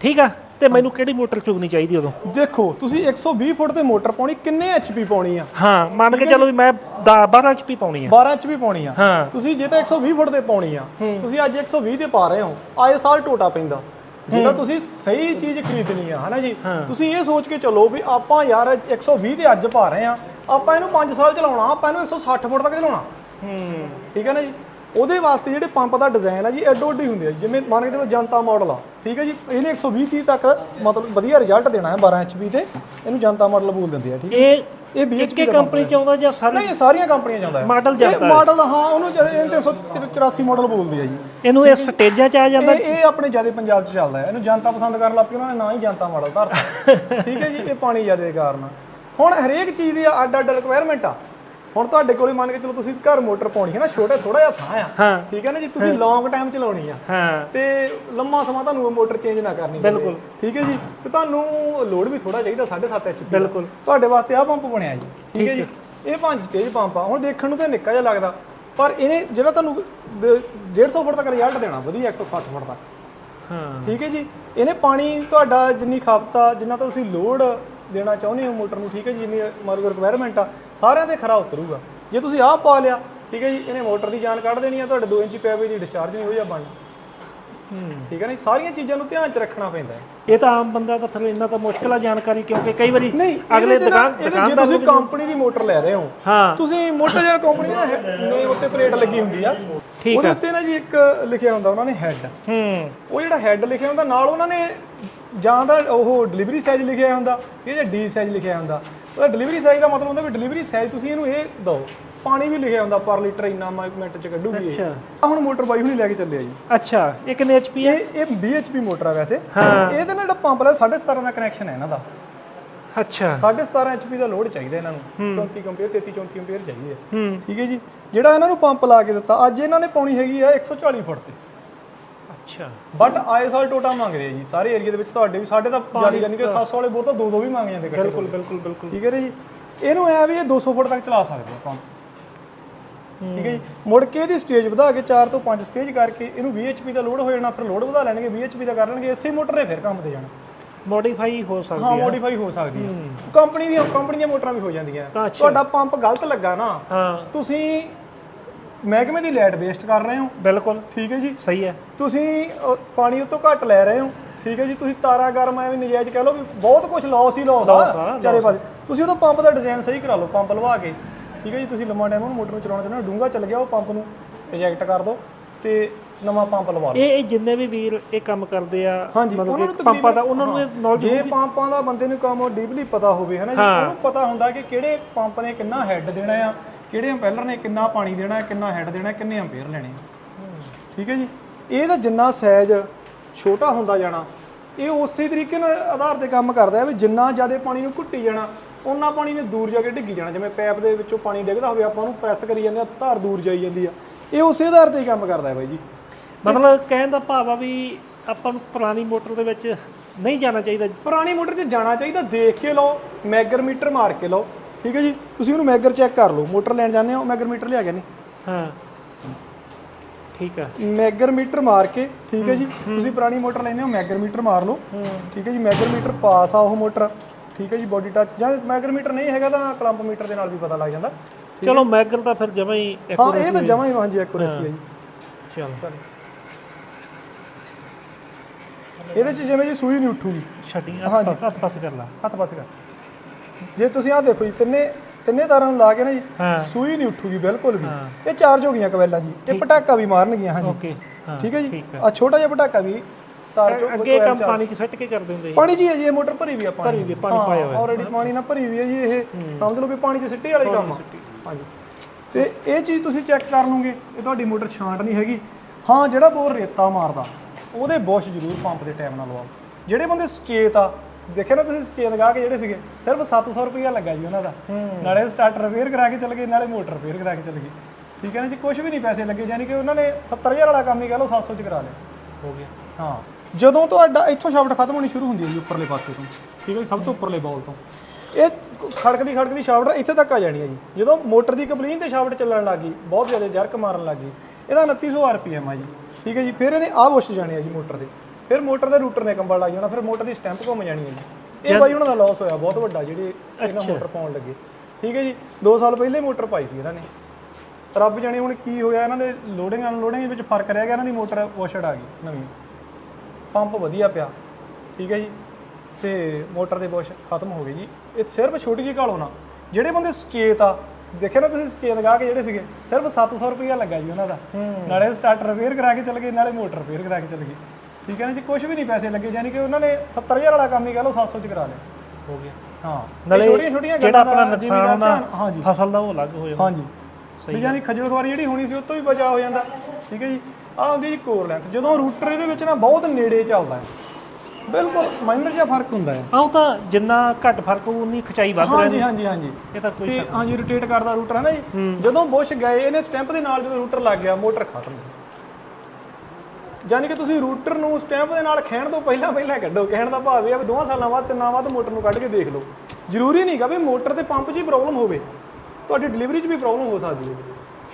ਠੀਕ ਆ? ਤੇ ਮੈਨੂੰ ਕਿਹੜੀ ਮੋਟਰ ਚੁਗਣੀ ਚਾਹੀਦੀ ਉਦੋਂ? ਦੇਖੋ ਤੁਸੀਂ 120 ਫੁੱਟ ਤੇ ਮੋਟਰ ਪਾਉਣੀ ਕਿੰਨੇ ਐਚਪੀ ਪਾਉਣੀ ਆ? ਹਾਂ ਮੰਨ ਕੇ ਚੱਲੋ ਵੀ ਮੈਂ 12 HP ਪਾਉਣੀ ਆ। 12 ਐਚਪੀ ਪਾਉਣੀ ਆ। ਹਾਂ। ਤੁਸੀਂ ਜੇ ਤਾਂ 120 ਫੁੱਟ ਤੇ ਪਾਉਣੀ ਆ ਤੁਸੀਂ ਅੱਜ 120 ਤੇ ਪਾ ਰਹੇ ਹੋ ਆਏ ਸਾਲ ਟੋਟਾ ਪੈਂਦਾ। ਜਿਹੜਾ ਤੁਸੀਂ ਸਹੀ ਚੀਜ਼ ਖਰੀਦਣੀ ਆ ਹਨਾ ਜੀ? ਤੁਸੀਂ ਇਹ ਸੋਚ ਕੇ ਚੱਲੋ ਵੀ ਆਪਾਂ ਯਾਰ 120 ਤੇ ਅੱਜ ਪਾ ਰਹੇ ਆ ਆਪਾਂ ਇਹਨੂੰ 5 ਸਾਲ ਚਲਾਉਣਾ ਆਪਾਂ ਇਹਨੂੰ 160 ਫੁੱਟ ਤੱਕ ਚਲਾਉਣਾ। ਹੂੰ। ਠੀਕ ਹੈ ਨਾ ਜੀ? ਉਹਦੇ ਵਾਸਤੇ ਜਿਹੜੇ ਪੰਪ ਦਾ ਡਿਜ਼ਾਈਨ ਆ ਜੀ ਐਡੋ ਅੱਡੀ ਹੁੰਦੇ ਆ। ਜਿਵੇਂ ਮੰਨ ਕੇ ਚਲੋ ਜਨਤਾ ਮਾਡਲ ਆ। ਠੀਕ ਹੈ ਜੀ? ਇਹਨੇ 120 30 ਤੱਕ ਮਤਲਬ ਵਧੀਆ ਰਿਜ਼ਲਟ ਦੇਣਾ ਹੈ 12 ਐਚਪੀ ਤੇ। ਇਹਨੂੰ ਜਨਤਾ ਮਾਡਲ ਬੋਲ ਦਿੰਦੇ ਆ ਠੀਕ ਹੈ? ਇਹ ਇਹ BHP ਇੱਕ ਕੰਪਨੀ ਚ ਆਉਂਦਾ ਜਾਂ ਸਾਰੇ ਨਹੀਂ ਸਾਰੀਆਂ ਕੰਪਨੀਆਂ ਚਾਹੁੰਦਾ ਹੈ। ਮਾਡਲ ਇਹ ਜਾਂਦਾ ਮਾਡਲ ਦਾ ਹਾਂ ਉਹਨੂੰ ਜਦ- ਇਹਨੂੰ 384 ਮਾਡਲ ਬੋਲਦੇ ਆ ਜੀ। ਇਹਨੂੰ ਇਹ ਸਟੇਜਾਂ ਚ ਆ ਜਾਂਦਾ? ਇਹ ਆਪਣੇ ਜ਼ਿਆਦਾ ਪੰਜਾਬ 'ਚ ਚੱਲਦਾ ਹੈ। ਇਹਨੂੰ ਜਨਤਾ ਪਸੰਦ ਕਰਨ ਲੱਗ ਪਈ ਉਹਨਾਂ ਨੇ ਨਾ ਹੀ ਜਨਤਾ ਮਾਡਲ ਧਰਤਾ। ਠੀਕ ਹੈ ਜੀ? ਇਹ ਪਾਣੀ ਜ਼ਿਆਦਾ ਦੇ ਕਾਰਨ। ਹੁਣ ਹਰੇਕ ਚੀਜ਼ ਦੀ ਅੱਡ ਅੱਡ ਰਿਕੁਆਇਰਮੈਂਟ ਆ। ਹੁਣ ਤੁਹਾਡੇ ਕੋਲੇ ਮੰਨ ਕੇ ਚਲੋ ਤੁਸੀਂ ਘਰ ਮੋਟਰ ਪਾਉਣੀ ਹੈ ਨਾ ਛੋਟਾ ਥੋੜਾ ਜਿਹਾ ਥਾਂ ਆ। ਠੀਕ ਹੈ ਨਾ ਜੀ? ਤੁਸੀਂ ਲੌਂਗ ਟਾਈਮ ਚਲਾਉਣੀ ਆ। ਤੇ ਲੰਮਾ ਸਮਾਂ ਤੁਹਾਨੂੰ ਮੋਟਰ ਚੇਂਜ ਨਾ ਕਰਨੀ। ਬਿਲਕੁਲ। ਠੀਕ ਹੈ ਜੀ? ਤੇ ਤੁਹਾਨੂੰ ਲੋਡ ਵੀ ਥੋੜਾ ਚਾਹੀਦਾ 7.5 ਐਚਪੀ ਬਿਲਕੁਲ। ਤੁਹਾਡੇ ਵਾਸਤੇ ਆ ਪੰਪ ਬਣਿਆ ਜੀ। ਠੀਕ ਹੈ ਜੀ? ਇਹ ਪੰਜ ਸਟੇਜ ਪੰਪ ਆ। ਹੁਣ ਦੇਖਣ ਨੂੰ ਤਾਂ ਨਿੱਕਾ ਜਿਹਾ ਲੱਗਦਾ ਪਰ ਇਹਨੇ ਜਿਹੜਾ ਤੁਹਾਨੂੰ ਦ- 150 ਫੁੱਟ ਤੱਕ ਰਿਜ਼ਲਟ ਦੇਣਾ ਵਧੀਆ 160 ਫੁੱਟ ਤੱਕ। ਹਾਂ। ਠੀਕ ਹੈ ਜੀ? ਇਹਨੇ ਪਾਣੀ ਤੁਹਾਡਾ ਜਿੰਨੀ ਖਪਤ ਆ ਜਿੰਨਾ ਤੁਸੀਂ ਲੋਡ ਦੇਣਾ ਚਾਹੁੰਦੇ ਹੋ ਮੋਟਰ ਨੂੰ ਠੀਕ ਹੈ ਜੀ ਜਿੰਨੀ ਮਤਲਬ ਰਿਕੁਆਇਰਮੈਂਟ ਆ ਸਾਰਿਆਂ ਤੇ ਖਰਾ ਉਤਰੂਗਾ। ਜੇ ਤੁਸੀਂ ਆਹ ਪਾ ਲਿਆ ਠੀਕ ਹੈ ਜੀ ਇਹਨੇ ਮੋਟਰ ਦੀ ਜਾਨ ਕੱਢ ਦੇਣੀ ਆ ਤੁਹਾਡੇ 2 ਇੰਚੀ ਪੈਪ ਦੀ ਡਿਸਚਾਰਜ ਨਹੀਂ ਹੋ ਜਾ ਬਣਨਾ ਹੂੰ। ਠੀਕ ਹੈ ਨਾ? ਸਾਰੀਆਂ ਚੀਜ਼ਾਂ ਨੂੰ ਧਿਆਨ 'ਚ ਰੱਖਣਾ ਪੈਂਦਾ ਇਹ ਤਾਂ ਆਮ ਬੰਦਾ ਤਾਂ ਫਿਰ ਇੰਨਾ ਤਾਂ ਮੁਸ਼ਕਲ ਆ ਜਾਣਕਾਰੀ ਕਿਉਂਕਿ ਕਈ ਵਾਰੀ ਅਗਲੇ ਦੁਕਾਨ ਜੇ ਦੁਕਾਨਦਾਰ ਤੁਸੀਂ ਕੰਪਨੀ ਦੀ ਮੋਟਰ ਲੈ ਰਹੇ ਹੋ। ਹਾਂ। ਤੁਸੀਂ ਮੋਟਰ ਜਿਹੜਾ ਕੰਪਨੀ ਦਾ ਨੇ ਉੱਤੇ ਪਲੇਟ ਲੱਗੀ ਹੁੰਦੀ ਆ। ਠੀਕ ਉਹਦੇ ਉੱਤੇ ਨਾ ਜੀ ਇੱਕ ਲਿਖਿਆ ਹੁੰਦਾ ਉਹਨਾਂ ਨੇ ਹੈੱਡ ਹੂੰ। ਉਹ ਜਿਹੜਾ ਹੈੱਡ ਲਿਖਿਆ ਹੁੰਦਾ ਨਾਲ ਉਹਨਾਂ ਨੇ ਜਾਂ ਦਾ ਉਹ ਡਿਲੀਵਰੀ ਸਾਈਜ਼ ਲਿਖਿਆ ਹੁੰਦਾ ਇਹ ਜਾਂ ਡੀ ਸਾਈਜ਼ ਲਿਖਿਆ ਹੁੰਦਾ। ਉਹਦਾ ਡਿਲੀਵਰੀ ਸਾਈਜ਼ ਦਾ ਮਤਲਬ ਹੁੰਦਾ ਵੀ ਡਿਲੀਵਰੀ ਸਾਈਜ਼ ਤੁਸੀਂ ਇਹਨੂੰ ਇਹ ਦਿਓ ਪਾਣੀ ਵੀ ਲਿਖਿਆ ਹੁੰਦਾ ਪਰ ਲੀਟਰ ਇੰਨਾ ਮਿੰਟ ਚ ਕੱਢੂਗੀ ਇਹ। ਅੱਛਾ। ਹੁਣ ਮੋਟਰ ਬਾਈ ਹੁਣੀ ਲੈ ਕੇ ਚੱਲੇ ਆ ਜੀ। ਅੱਛਾ ਇਹ ਕਿੰਨੇ HP ਹੈ ਇਹ ਇਹ BHP ਮੋਟਰ ਆ ਵੈਸੇ। ਹਾਂ। ਇਹਦੇ ਨਾਲ ਜਿਹੜਾ ਪੰਪ ਲੈ 17.5 ਦਾ ਕਨੈਕਸ਼ਨ ਹੈ ਇਹਨਾਂ ਦਾ। ਅੱਛਾ। 17.5 HP ਦਾ ਲੋਡ ਚਾਹੀਦਾ ਇਹਨਾਂ ਨੂੰ। 34 ਕੰਪੇਅਰ 33 34 ਕੰਪੇਅਰ ਚਾਹੀਦੇ ਠੀਕ ਹੈ ਜੀ। ਜਿਹੜਾ ਇਹਨਾਂ ਨੂੰ ਪੰਪ ਲਾ ਕੇ ਦਿੱਤਾ ਅੱਜ ਇਹਨਾਂ ਨੇ ਪਾਉਣੀ ਹੈਗੀ ਆ 140 ਫੁੱਟ ਤੇ। ਅੱਛਾ। ਬਟ ਆਏ ਸਾਲ ਟੋਟਾ ਮੰਗਦੇ ਆ ਜੀ ਸਾਰੇ ਏਰੀਆ ਦੇ ਵਿੱਚ ਤੁਹਾਡੇ ਵੀ ਸਾਡੇ ਤਾਂ ਜ਼ਿਆਦਾ ਜਾਨੀ ਕਿ 700 ਵਾਲੇ ਬੋਰ ਤਾਂ ਦੋ ਦੋ ਵੀ ਮੰਗ ਜਾਂਦੇ ਬਿਲਕੁਲ ਬਿਲਕੁਲ ਬਿਲਕੁਲ। ਠੀਕ ਹੈ ਨਾ ਜੀ? ਇਹਨੂੰ ਐ ਵੀ ਇਹ 200 ਫੁੱਟ ਤੱਕ ਚਲਾ ਸਕਦੇ ਆ ਪੰਪ ਠੀਕ ਹੈ ਜੀ? ਮੁੜ ਕੇ ਇਹਦੀ ਸਟੇਜ ਵਧਾ ਕੇ 4 ਤੋਂ 5 ਸਟੇਜ ਕਰਕੇ ਇਹਨੂੰ 20 HP ਦਾ ਲੋਡ ਹੋ ਜਾਣਾ ਫਿਰ ਲੋਡ ਵਧਾ ਲੈਣਗੇ 20 HP ਦਾ ਕਰ ਲੈਣਗੇ ਇਸੇ ਮੋਟਰ ਨੇ ਫਿਰ ਕੰਮ ਤੇ ਜਾਣਾ। ਮੋਡੀਫਾਈ ਹੋ ਸਕਦੀ ਹਾਂ ਹੈ ਮੋਡੀਫਾਈ ਹੋ ਸਕਦੀ ਹੈ। ਕੰਪਨੀ ਦੀਆਂ ਕੰਪਨੀ ਦੀਆਂ ਮੋਟਰਾਂ ਵੀ ਹੋ ਜਾਂਦੀਆਂ। ਤੁਹਾਡਾ ਪੰਪ ਗਲਤ ਲੱਗਾ ਨਾ। ਹਾਂ। ਤੁਸੀਂ ਮਹਿਕਮੇ ਦੀ ਲਾਈਟ ਵੇਸਟ ਕਰ ਰਹੇ ਹੋ? ਬਿਲਕੁਲ। ਠੀਕ ਹੈ ਜੀ। ਸਹੀ ਹੈ। ਤੁਸੀਂ ਪਾਣੀ ਉਤੋਂ ਘੱਟ ਲੈ ਰਹੇ ਹੋ। ਠੀਕ ਹੈ ਜੀ। ਤੁਸੀਂ ਤਾਰਾ ਗਰਮ ਐਵੇਂ ਨਜਾਇਜ਼ ਕਹਿ ਲਓ ਵੀ ਬਹੁਤ ਕੁਝ ਲਾਸ ਹੀ ਲਾਸ Loss ਆ ਆ, ਚਾਰੇ ਪਾਸੇ। ਤੁਸੀਂ ਉਹਦਾ ਪੰਪ ਦਾ ਡਿਜ਼ਾਈਨ ਸਹੀ ਕਰਾ ਲਓ ਪੰਪ ਲਵਾ ਕੇ। ਠੀਕ ਹੈ ਜੀ। ਤੁਸੀਂ ਲੰਮਾ ਟਾਈਮ ਉਹਨੂੰ ਮੋਟਰ ਨੂੰ ਚਲਾਉਣਾ ਚਾਹੁੰਦੇ ਹੋ ਡੂੰਗਾ ਚੱਲ ਗਿਆ ਉਹ ਪੰਪ ਨੂੰ ਰਿਜੈਕਟ ਕਰ ਦਿਓ ਤੇ ਨਵਾਂ ਪੰਪ ਲਵਾ ਲਓ। ਇਹ ਇਹ ਜਿੰਨੇ ਵੀ ਵੀਰ ਇਹ ਕੰਮ ਕਰਦੇ ਆ ਹਾਂਜੀ ਮਤਲਬ ਉਹਨਾਂ ਨੂੰ ਕਿ ਪੰਪਾਂ ਦਾ ਉਹਨਾਂ ਨੂੰ ਇਹ knowledge ਜੇ ਪੰਪਾਂ ਦਾ ਬੰਦੇ ਨੂੰ ਕੰਮ ਡੀਪਲੀ ਪਤਾ ਹੋਵੇ ਹੈ ਨਾ ਜੀ ਹਾਂ। ਉਹਨੂੰ ਪਤਾ ਹੁੰਦਾ ਕਿ ਕਿਹੜੇ ਪੰਪ ਨੇ ਕਿੰਨਾ ਹੈੱਡ ਦੇਣਾ ਆ ਕਿਹੜੇ ਇੰਪੈਲਰ ਨੇ ਕਿੰਨਾ ਪਾਣੀ ਦੇਣਾ ਹੈ, ਕਿੰਨਾ ਹੈੱਡ ਦੇਣਾ ਹੈ, ਕਿੰਨੇ ਐਂਪੀਅਰ ਲੈਣੇ। ਠੀਕ ਹੈ ਜੀ? ਇਹਦਾ ਜਿੰਨਾ ਸਾਈਜ਼ ਛੋਟਾ ਹੁੰਦਾ ਜਾਣਾ ਇਹ ਉਸੇ ਤਰੀਕੇ ਨਾਲ ਆਧਾਰ ਤੇ ਕੰਮ ਕਰਦਾ ਹੈ ਵੀ ਜਿੰਨਾ ਜ਼ਿਆਦਾ ਪਾਣੀ ਨੂੰ ਘੁੱਟੀ ਜਾਣਾ ਉਹਨਾਂ ਪਾਣੀ ਨੇ ਦੂਰ ਜਾ ਕੇ ਡਿੱਗੀ ਜਾਣਾ। ਜਿਵੇਂ ਪਾਈਪ ਦੇ ਵਿੱਚੋਂ ਪਾਣੀ ਡਿੱਗਦਾ ਹੋਵੇ ਆਪਾਂ ਉਹਨੂੰ ਪ੍ਰੈਸ ਕਰੀ ਜਾਂਦੇ ਆ ਧਾਰ ਦੂਰ ਜਾਈ ਜਾਂਦੀ ਆ। ਇਹ ਉਸੇ ਆਧਾਰ ਤੇ ਹੀ ਕੰਮ ਕਰਦਾ ਹੈ ਬਾਈ ਜੀ। ਮਤਲਬ ਕਹਿਣ ਦਾ ਭਾਵ ਆ ਵੀ ਆਪਾਂ ਨੂੰ ਪੁਰਾਣੀ ਮੋਟਰ ਦੇ ਵਿੱਚ ਨਹੀਂ ਜਾਣਾ ਚਾਹੀਦਾ। ਪੁਰਾਣੀ ਮੋਟਰ 'ਚ ਜਾਣਾ ਚਾਹੀਦਾ ਦੇਖ ਕੇ ਲਓ ਮੈਗਰ ਮੀਟਰ ਮਾਰ ਕੇ ਲਓ। ਠੀਕ ਹੈ ਜੀ? ਤੁਸੀਂ ਉਹਨੂੰ ਮੈਗਰ ਚੈੱਕ ਕਰ ਲਓ। ਮੋਟਰ ਲੈਣ ਜਾਂਦੇ ਹੋ ਮੈਗਰ ਮੀਟਰ ਲਿਆ ਗਿਆ ਨਹੀਂ? ਹਾਂ। ਠੀਕ ਆ। ਮੈਗਰ ਮੀਟਰ ਮਾਰ ਕੇ ਠੀਕ ਹੈ ਜੀ? ਤੁਸੀਂ ਪੁਰਾਣੀ ਮੋਟਰ ਲੈਣੇ ਹੋ ਮੈਗਰ ਮੀਟਰ ਮਾਰ ਲਓ। ਠੀਕ ਹੈ ਜੀ? ਮੈਗਰ ਮੀਟਰ ਪਾਸ ਆ ਉਹ ਮੋਟਰ। ਠੀਕ ਹੈ ਜੀ? Body touch. ਜਾਂ ਮੈਗਰ ਮੀਟਰ ਨਹੀਂ ਹੈਗਾ ਤਾਂ ਕਲੰਪ ਮੀਟਰ ਦੇ ਨਾਲ ਵੀ ਪਤਾ ਲੱਗ ਜਾਂਦਾ। ਚਲੋ ਮੈਗਰ ਤਾਂ ਫਿਰ ਜਮਾ ਹੀ ਇੱਕ ਹਾਂ ਇਹ ਤਾਂ ਜਮਾ ਹੀ ਹਾਂਜੀ ਐਕੂਰੇਸੀ ਹੈ ਜੀ। ਚਲ। ਇਹਦੇ 'ਚ ਜਿਵੇਂ ਜੀ ਸੂਈ ਨਹੀਂ ਉੱਠੂਗੀ। ਛੱਡੀ। ਹੱਥ ਪਾਸ ਕਰ ਲਾ। ਹੱਥ ਪਾਸੇ ਕਰ। ਜੇ ਤੁਸੀਂ ਆਹ ਦੇਖੋ ਜੀ ਤਿੰਨੇ ਤਿੰਨੇ ਤਾਰਾਂ ਨੂੰ ਲਾ ਕੇ ਨਾ ਜੀ ਸੂਈ ਨਹੀਂ ਉੱਠੂਗੀ ਬਿਲਕੁਲ ਵੀ। ਇਹ ਚਾਰਜ ਹੋ ਗਈਆਂ ਕਵੈਲਾਂ ਜੀ। ਇਹ ਪਟਾਕਾ ਵੀ ਮਾਰਨਗੀਆਂ ਹਾਂ ਠੀਕ ਹੈ ਜੀ? ਆ ਛੋਟਾ ਜਿਹਾ ਪਟਾਕਾ ਵੀ ਤਾਰ ਚੋਂ ਅੱਗੇ ਕੰਮ ਪਾਣੀ 'ਚ ਸੱਟ ਕੇ ਕਰਦੇ ਹੁੰਦੇ ਪਾਣੀ ਜੀ ਹੈ ਜੀ ਇਹ ਮੋਟਰ ਭਰੀ ਵੀ ਆ ਪਾਣੀ। ਭਰੀ ਵੀ ਪਾਣੀ ਪਾਇਆ ਹੋਇਆ। ਆਲਰੇਡੀ ਪਾਣੀ ਨਾਲ ਭਰੀ ਵੀ ਹੈ ਜੀ ਇਹ। ਸਮਝ ਲਓ ਵੀ ਪਾਣੀ 'ਚ ਸਿੱਟੇ ਵਾਲਾ ਕੰਮ ਹਾਂਜੀ। ਤੇ ਇਹ ਚੀਜ਼ ਤੁਸੀਂ ਚੈੱਕ ਕਰ ਲਓਗੇ ਇਹ ਤੁਹਾਡੀ ਮੋਟਰ ਛਾਂਟ ਨਹੀਂ ਹੈਗੀ। ਹਾਂ ਜਿਹੜਾ ਬੋਰ ਰੇਤਾ ਮਾਰਦਾ ਉਹਦੇ ਬੁਸ਼ ਜ਼ਰੂਰ ਪੰਪ ਦੇ ਟਾਈਮ ਨਾਲ ਲਵਾਓ। ਜਿਹੜੇ ਬੰਦੇ ਸੁਚੇਤ ਆ ਦੇਖਿਆ ਨਾ ਤੁਸੀਂ ਸੁਚੇਤ ਗਾ ਕੇ ਜਿਹੜੇ ਸੀਗੇ ਸਿਰਫ 700 ਰੁਪਇਆ ਲੱਗਾ ਜੀ ਉਹਨਾਂ ਦਾ। ਨਾਲੇ ਸਟਾਰਟਰ ਰਿਪੇਅਰ ਕਰਾ ਕੇ ਚਲੇ ਗਏ ਨਾਲੇ ਮੋਟਰ ਰਿਪੇਅਰ ਕਰਾ ਕੇ ਚਲੇ ਗਏ। ਠੀਕ ਹੈ ਨਾ ਜੀ ਕੁਝ ਵੀ ਨਹੀਂ ਪੈਸੇ ਲੱਗੇ ਯਾਨੀ ਕਿ ਉਹਨਾਂ ਨੇ 70000 ਵਾਲਾ ਕੰਮ ਹੀ ਕਹ ਲਓ 700 ਚ ਕਰਾ ਲਿਆ। ਹੋ ਗਿਆ। ਹਾਂ। ਜਦੋਂ ਤੁਹਾਡਾ ਇੱਥੋਂ ਸ਼ਾਫਟ ਖਤਮ ਹੋਣੀ ਸ਼ੁਰੂ ਹੁੰਦੀ ਹੈ ਜੀ ਉੱਪਰਲੇ ਪਾਸੇ ਤੋਂ। ਠੀਕ ਹੈ ਜੀ ਸਭ ਤੋਂ ਉੱਪਰਲੇ ਬੋਲ ਤੋਂ। ਇਹ ਖੜਕਦੀ ਖੜਕਦੀ ਸ਼ਾਫਟ ਇੱਥੇ ਤੱਕ ਆ ਜਾਣੀ ਹੈ ਜੀ। ਜਦੋਂ ਮੋਟਰ ਦੀ ਕੰਪਲੀਨ ਤੇ ਸ਼ਾਫਟ ਚੱਲਣ ਲੱਗ ਗਈ ਬਹੁਤ ਜ਼ਿਆਦਾ ਜਰਕ ਮਾਰਨ ਲੱਗ ਗਈ ਇਹਦਾ 2900 ਆਰਪੀਐਮ ਆ ਜੀ। ਠੀਕ ਹੈ ਜੀ ਫਿਰ ਇਹਨੇ ਆਹ ਬੁਸ਼ ਜਾਣੇ ਆ ਜੀ ਮੋਟਰ ਦੇ। ਫਿਰ ਮੋਟਰ ਦੇ ਰੂਟਰ ਨੇ ਕੰਬਲ ਲੱਗ ਜਾਣਾ ਫਿਰ ਮੋਟਰ ਦੀ ਸਟੈਂਪ ਘੁੰਮ ਜਾਣੀ ਹੈ ਜੀ। ਇਹ ਬਾਈ ਉਹਨਾਂ ਦਾ ਲਾਸ ਹੋਇਆ ਬਹੁਤ ਵੱਡਾ ਜਿਹੜੇ ਇਹਨਾਂ ਮੋਟਰ ਪਾਉਣ ਲੱਗੇ। ਠੀਕ ਹੈ ਜੀ 2 ਸਾਲ ਪਹਿਲੇ ਮੋਟਰ ਪਾਈ ਸੀ ਇਹਨਾਂ ਨੇ। ਰੱਬ ਜਾਣੇ ਹੁਣ ਕੀ ਹੋਇਆ ਇਹਨਾਂ ਦੇ ਲੋਡਿੰਗ ਅਨਲੋਡਿੰਗ ਵਿੱਚ ਫ਼ਰਕ ਰਹਿ ਗਿਆ ਇਹਨਾਂ ਦੀ ਮੋਟਰ ਵਾਸ਼ਡ ਆ ਗਈ ਨਵੀਂ। ਪੰਪ ਵਧੀਆ ਪਿਆ ਠੀਕ ਹੈ ਜੀ ਤੇ ਮੋਟਰ ਦੇ ਬੁਸ਼ ਖਤਮ ਹੋ ਗਏ ਜੀ। ਇਹ ਸਿਰਫ ਛੋਟੀ ਜਿਹੀ ਘਾਲੋ ਨਾ ਜਿਹੜੇ ਬੰਦੇ ਸੁਚੇਤ ਆ ਦੇਖਿਆ ਨਾ ਤੁਸੀਂ ਸੁਚੇਤ ਗਾ ਕੇ ਜਿਹੜੇ ਸੀਗੇ ਸਿਰਫ 700 ਰੁਪਇਆ ਲੱਗਾ ਜੀ ਉਹਨਾਂ ਦਾ। ਨਾਲੇ ਸਟਾਰਟਰ ਰਿਪੇਅਰ ਕਰਾ ਕੇ ਚਲੇ ਗਏ ਨਾਲੇ ਮੋਟਰ ਰਿਪੇਅਰ ਕਰਾ ਕੇ ਚਲੇ ਗਏ। ਠੀਕ ਹੈ ਨਾ ਜੀ ਕੁਝ ਵੀ ਨਹੀਂ ਪੈਸੇ ਲੱਗੇ ਯਾਨੀ ਕਿ ਉਹਨਾਂ ਨੇ 70000 ਵਾਲਾ ਕੰਮ ਹੀ ਕਹ ਲਓ 700 ਚ ਕਰਾ ਲਿਆ ਹੋ ਗਿਆ। ਹਾਂ ਨਾਲੇ ਛੋਟੀਆਂ ਛੋਟੀਆਂ ਜਿਹੜਾ ਆਪਣਾ ਦਾ ਨੁਕਸਾਨ ਹੁੰਦਾ ਹਾਂਜੀ। ਫਸਲ ਦਾ ਉਹ ਅਲੱਗ ਹੋ ਜਾਂਦਾ। ਹਾਂਜੀ। ਵੀ ਯਾਨੀ ਖੱਜਲ ਖਵਾਰੀ ਜਿਹੜੀ ਹੋਣੀ ਸੀ ਉਹ ਤੋਂ ਵੀ ਬਚਾ ਹੋ ਜਾਂਦਾ। ਠੀਕ ਹੈ ਜੀ? ਆਹ ਹੁੰਦੀ ਜੀ ਕੋਰ ਲੈਂਥ। ਜਦੋਂ ਰੂਟਰ ਇਹਦੇ ਵਿੱਚ ਨਾ ਬਹੁਤ ਨੇੜੇ ਚੱਲਦਾ ਹੈ। ਬਿਲਕੁਲ ਮਾਈਨਰ ਜਿਹਾ ਫ਼ਰਕ ਹੁੰਦਾ ਹੈ। ਆਹ ਤਾਂ ਜਿੰਨਾ ਘੱਟ ਫ਼ਰਕ ਹੋਊ ਉਨੀ ਖਚਾਈ ਵੱਧ ਹਾਂਜੀ ਹਾਂਜੀ ਹਾਂਜੀ। ਇਹ ਤਾਂ ਕੋਈ ਤੇ ਹਾਂਜੀ ਰੋਟੇਟ ਕਰਦਾ ਰੂਟਰ ਹੈ ਨਾ ਜੀ? ਜਦੋਂ ਬੁਸ਼ ਗਏ ਇਹਨੇ ਸਟੈਂਪ ਦੇ ਨਾਲ ਜਦੋਂ ਰੂਟਰ ਲੱਗ ਗਿਆ ਮੋਟਰ ਖਤਮ ਸੀ। ਯਾਨੀ ਕਿ ਤੁਸੀਂ ਰੂਟਰ ਨੂੰ ਸਟੈਂਪ ਦੇ ਨਾਲ ਖਹਿਣ ਤੋਂ ਪਹਿਲਾਂ ਪਹਿਲਾਂ ਕੱਢੋ, ਕਹਿਣ ਦਾ ਭਾਵ ਇਹ ਆ ਵੀ ਦੋਵਾਂ ਸਾਲਾਂ ਬਾਅਦ ਤਿੰਨਾਂ ਬਾਅਦ ਮੋਟਰ ਨੂੰ ਕੱਢ ਕੇ ਦੇਖ ਲਓ। ਜ਼ਰੂਰੀ ਨਹੀਂਗਾ ਵੀ ਮੋਟਰ ਤੇ ਪੰਪ 'ਚ ਹੀ ਪ੍ਰੋਬਲਮ ਹੋਵੇ। ਤੁਹਾਡੀ ਡਿਲੀਵਰੀ 'ਚ ਵੀ ਪ੍ਰੋਬਲਮ ਹੋ ਸਕਦੀ ਹੈ।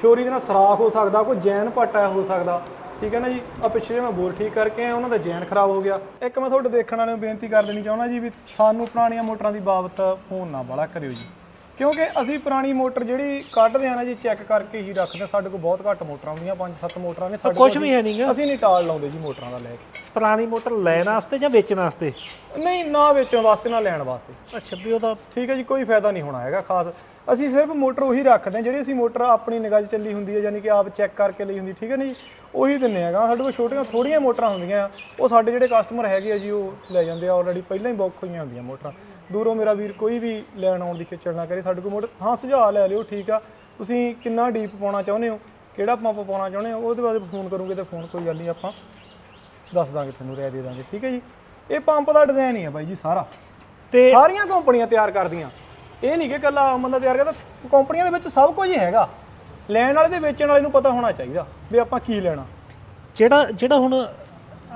ਸ਼ੋਰੀ ਦੇ ਨਾਲ ਸਰਾਖ ਹੋ ਸਕਦਾ, ਕੋਈ ਜੈਨ ਪਟਾ ਹੋ ਸਕਦਾ। ਠੀਕ ਹੈ ਨਾ ਜੀ? ਆ ਪਿੱਛੇ ਜਿਹੇ ਮੈਂ ਬੋਰ ਠੀਕ ਕਰਕੇ ਆਇਆ, ਉਹਨਾਂ ਦਾ ਜੈਨ ਖਰਾਬ ਹੋ ਗਿਆ। ਇੱਕ ਮੈਂ ਤੁਹਾਡੇ ਦੇਖਣ ਵਾਲਿਆਂ ਨੂੰ ਬੇਨਤੀ ਕਰ ਦੇਣੀ ਚਾਹੁੰਦਾ ਜੀ ਵੀ ਸਾਨੂੰ ਪੁਰਾਣੀਆਂ ਮੋਟਰਾਂ ਦੀ ਬਾਬਤ ਫੋਨ ਨਾ ਬੜਾ ਕਰਿਓ ਜੀ। ਕਿਉਂਕਿ ਅਸੀਂ ਪੁਰਾਣੀ ਮੋਟਰ ਜਿਹੜੀ ਕੱਢਦੇ ਆ ਨਾ ਜੀ ਚੈੱਕ ਕਰਕੇ ਹੀ ਰੱਖਦੇ। ਸਾਡੇ ਕੋਲ ਬਹੁਤ ਘੱਟ ਮੋਟਰਾਂ ਹੁੰਦੀਆਂ 5-7 ਮੋਟਰਾਂ ਨੇ ਸਾਡੇ ਕੁਝ ਵੀ ਹੈ ਨਹੀਂਗਾ ਅਸੀਂ ਨਹੀਂ ਟਾਲ ਲਾਉਂਦੇ ਜੀ ਮੋਟਰਾਂ ਦਾ ਲੈ ਕੇ। ਪੁਰਾਣੀ ਮੋਟਰ ਲੈਣ ਵਾਸਤੇ ਜਾਂ ਵੇਚਣ ਵਾਸਤੇ? ਨਹੀਂ ਨਾ ਵੇਚਣ ਵਾਸਤੇ ਨਾ ਲੈਣ ਵਾਸਤੇ। ਅੱਛਾ ਵੀ ਉਹਦਾ ਠੀਕ ਹੈ ਜੀ ਕੋਈ ਫਾਇਦਾ ਨਹੀਂ ਹੋਣਾ ਹੈਗਾ ਖਾਸ। ਅਸੀਂ ਸਿਰਫ ਮੋਟਰ ਉਹੀ ਰੱਖਦੇ ਹਾਂ ਜਿਹੜੀ ਅਸੀਂ ਮੋਟਰ ਆਪਣੀ ਨਿਗਾਹ 'ਚ ਚੱਲੀ ਹੁੰਦੀ ਹੈ ਯਾਨੀ ਕਿ ਆਪ ਚੈੱਕ ਕਰਕੇ ਲਈ ਹੁੰਦੀ ਠੀਕ ਹੈ ਨਾ ਜੀ? ਉਹੀ ਦਿੰਨੇ ਹੈਗਾ। ਸਾਡੇ ਕੋਲ ਛੋਟੀਆਂ ਥੋੜੀਆਂ ਮੋਟਰਾਂ ਹੁੰਦੀਆਂ ਆ ਉਹ ਸਾਡੇ ਜਿਹੜੇ ਕਸਟਮਰ ਹੈਗੇ ਆ ਜੀ ਉਹ ਲੈ ਜਾਂਦੇ ਆ ਆਲਰੇਡੀ ਪਹਿਲਾਂ ਹੀ ਬੁੱਕ ਹੋਈਆਂ ਹੁੰਦੀਆਂ ਮੋਟਰਾਂ। ਦੂਰੋਂ ਮੇਰਾ ਵੀਰ ਕੋਈ ਵੀ ਲੈਣ ਆਉਣ ਦੀ ਖੇਚਲ ਨਾ ਕਰੇ ਸਾਡੇ ਕੋਲ ਮੋਟਰ ਹਾਂ ਸੁਝਾਅ ਲੈ ਲਿਓ ਠੀਕ ਆ। ਤੁਸੀਂ ਕਿੰਨਾ ਡੀਪ ਪਾਉਣਾ ਚਾਹੁੰਦੇ ਹੋ ਕਿਹੜਾ ਪੰਪ ਪਾਉਣਾ ਚਾਹੁੰਦੇ ਹੋ ਉਹਦੇ ਬਾਰੇ ਫੋਨ ਕਰੋਗੇ ਤੇ ਫੋਨ ਕੋਈ ਗੱਲ ਨਹੀਂ ਆਪਾਂ ਦੱਸ ਦਾਂਗੇ ਤੁਹਾਨੂੰ ਰਾਏ ਦੇ ਦਾਂਗੇ ਠੀਕ ਹੈ ਜੀ। ਇਹ ਪੰਪ ਦਾ ਡਿਜ਼ਾਈਨ ਹੀ ਹੈ ਬਾਈ ਜੀ ਸਾਰਾ। ਤੇ ਸਾਰੀਆਂ ਕੰਪਨੀਆਂ ਤਿਆਰ ਕਰਦੀਆਂ। ਇਹ ਨਹੀਂ ਕਿ ਇਕੱਲਾ ਆਮ ਬੰਦਾ ਤਿਆਰ ਕਰਦਾ ਕੰਪਨੀਆਂ ਦੇ ਵਿੱਚ ਸਭ ਕੁਝ ਹੀ ਹੈਗਾ। ਲੈਣ ਵਾਲੇ ਤੇ ਵੇਚਣ ਵਾਲੇ ਨੂੰ ਪਤਾ ਹੋਣਾ ਚਾਹੀਦਾ ਵੀ ਆਪਾਂ ਕੀ ਲੈਣਾ। ਜਿਹੜਾ ਜਿਹੜਾ ਹੁਣ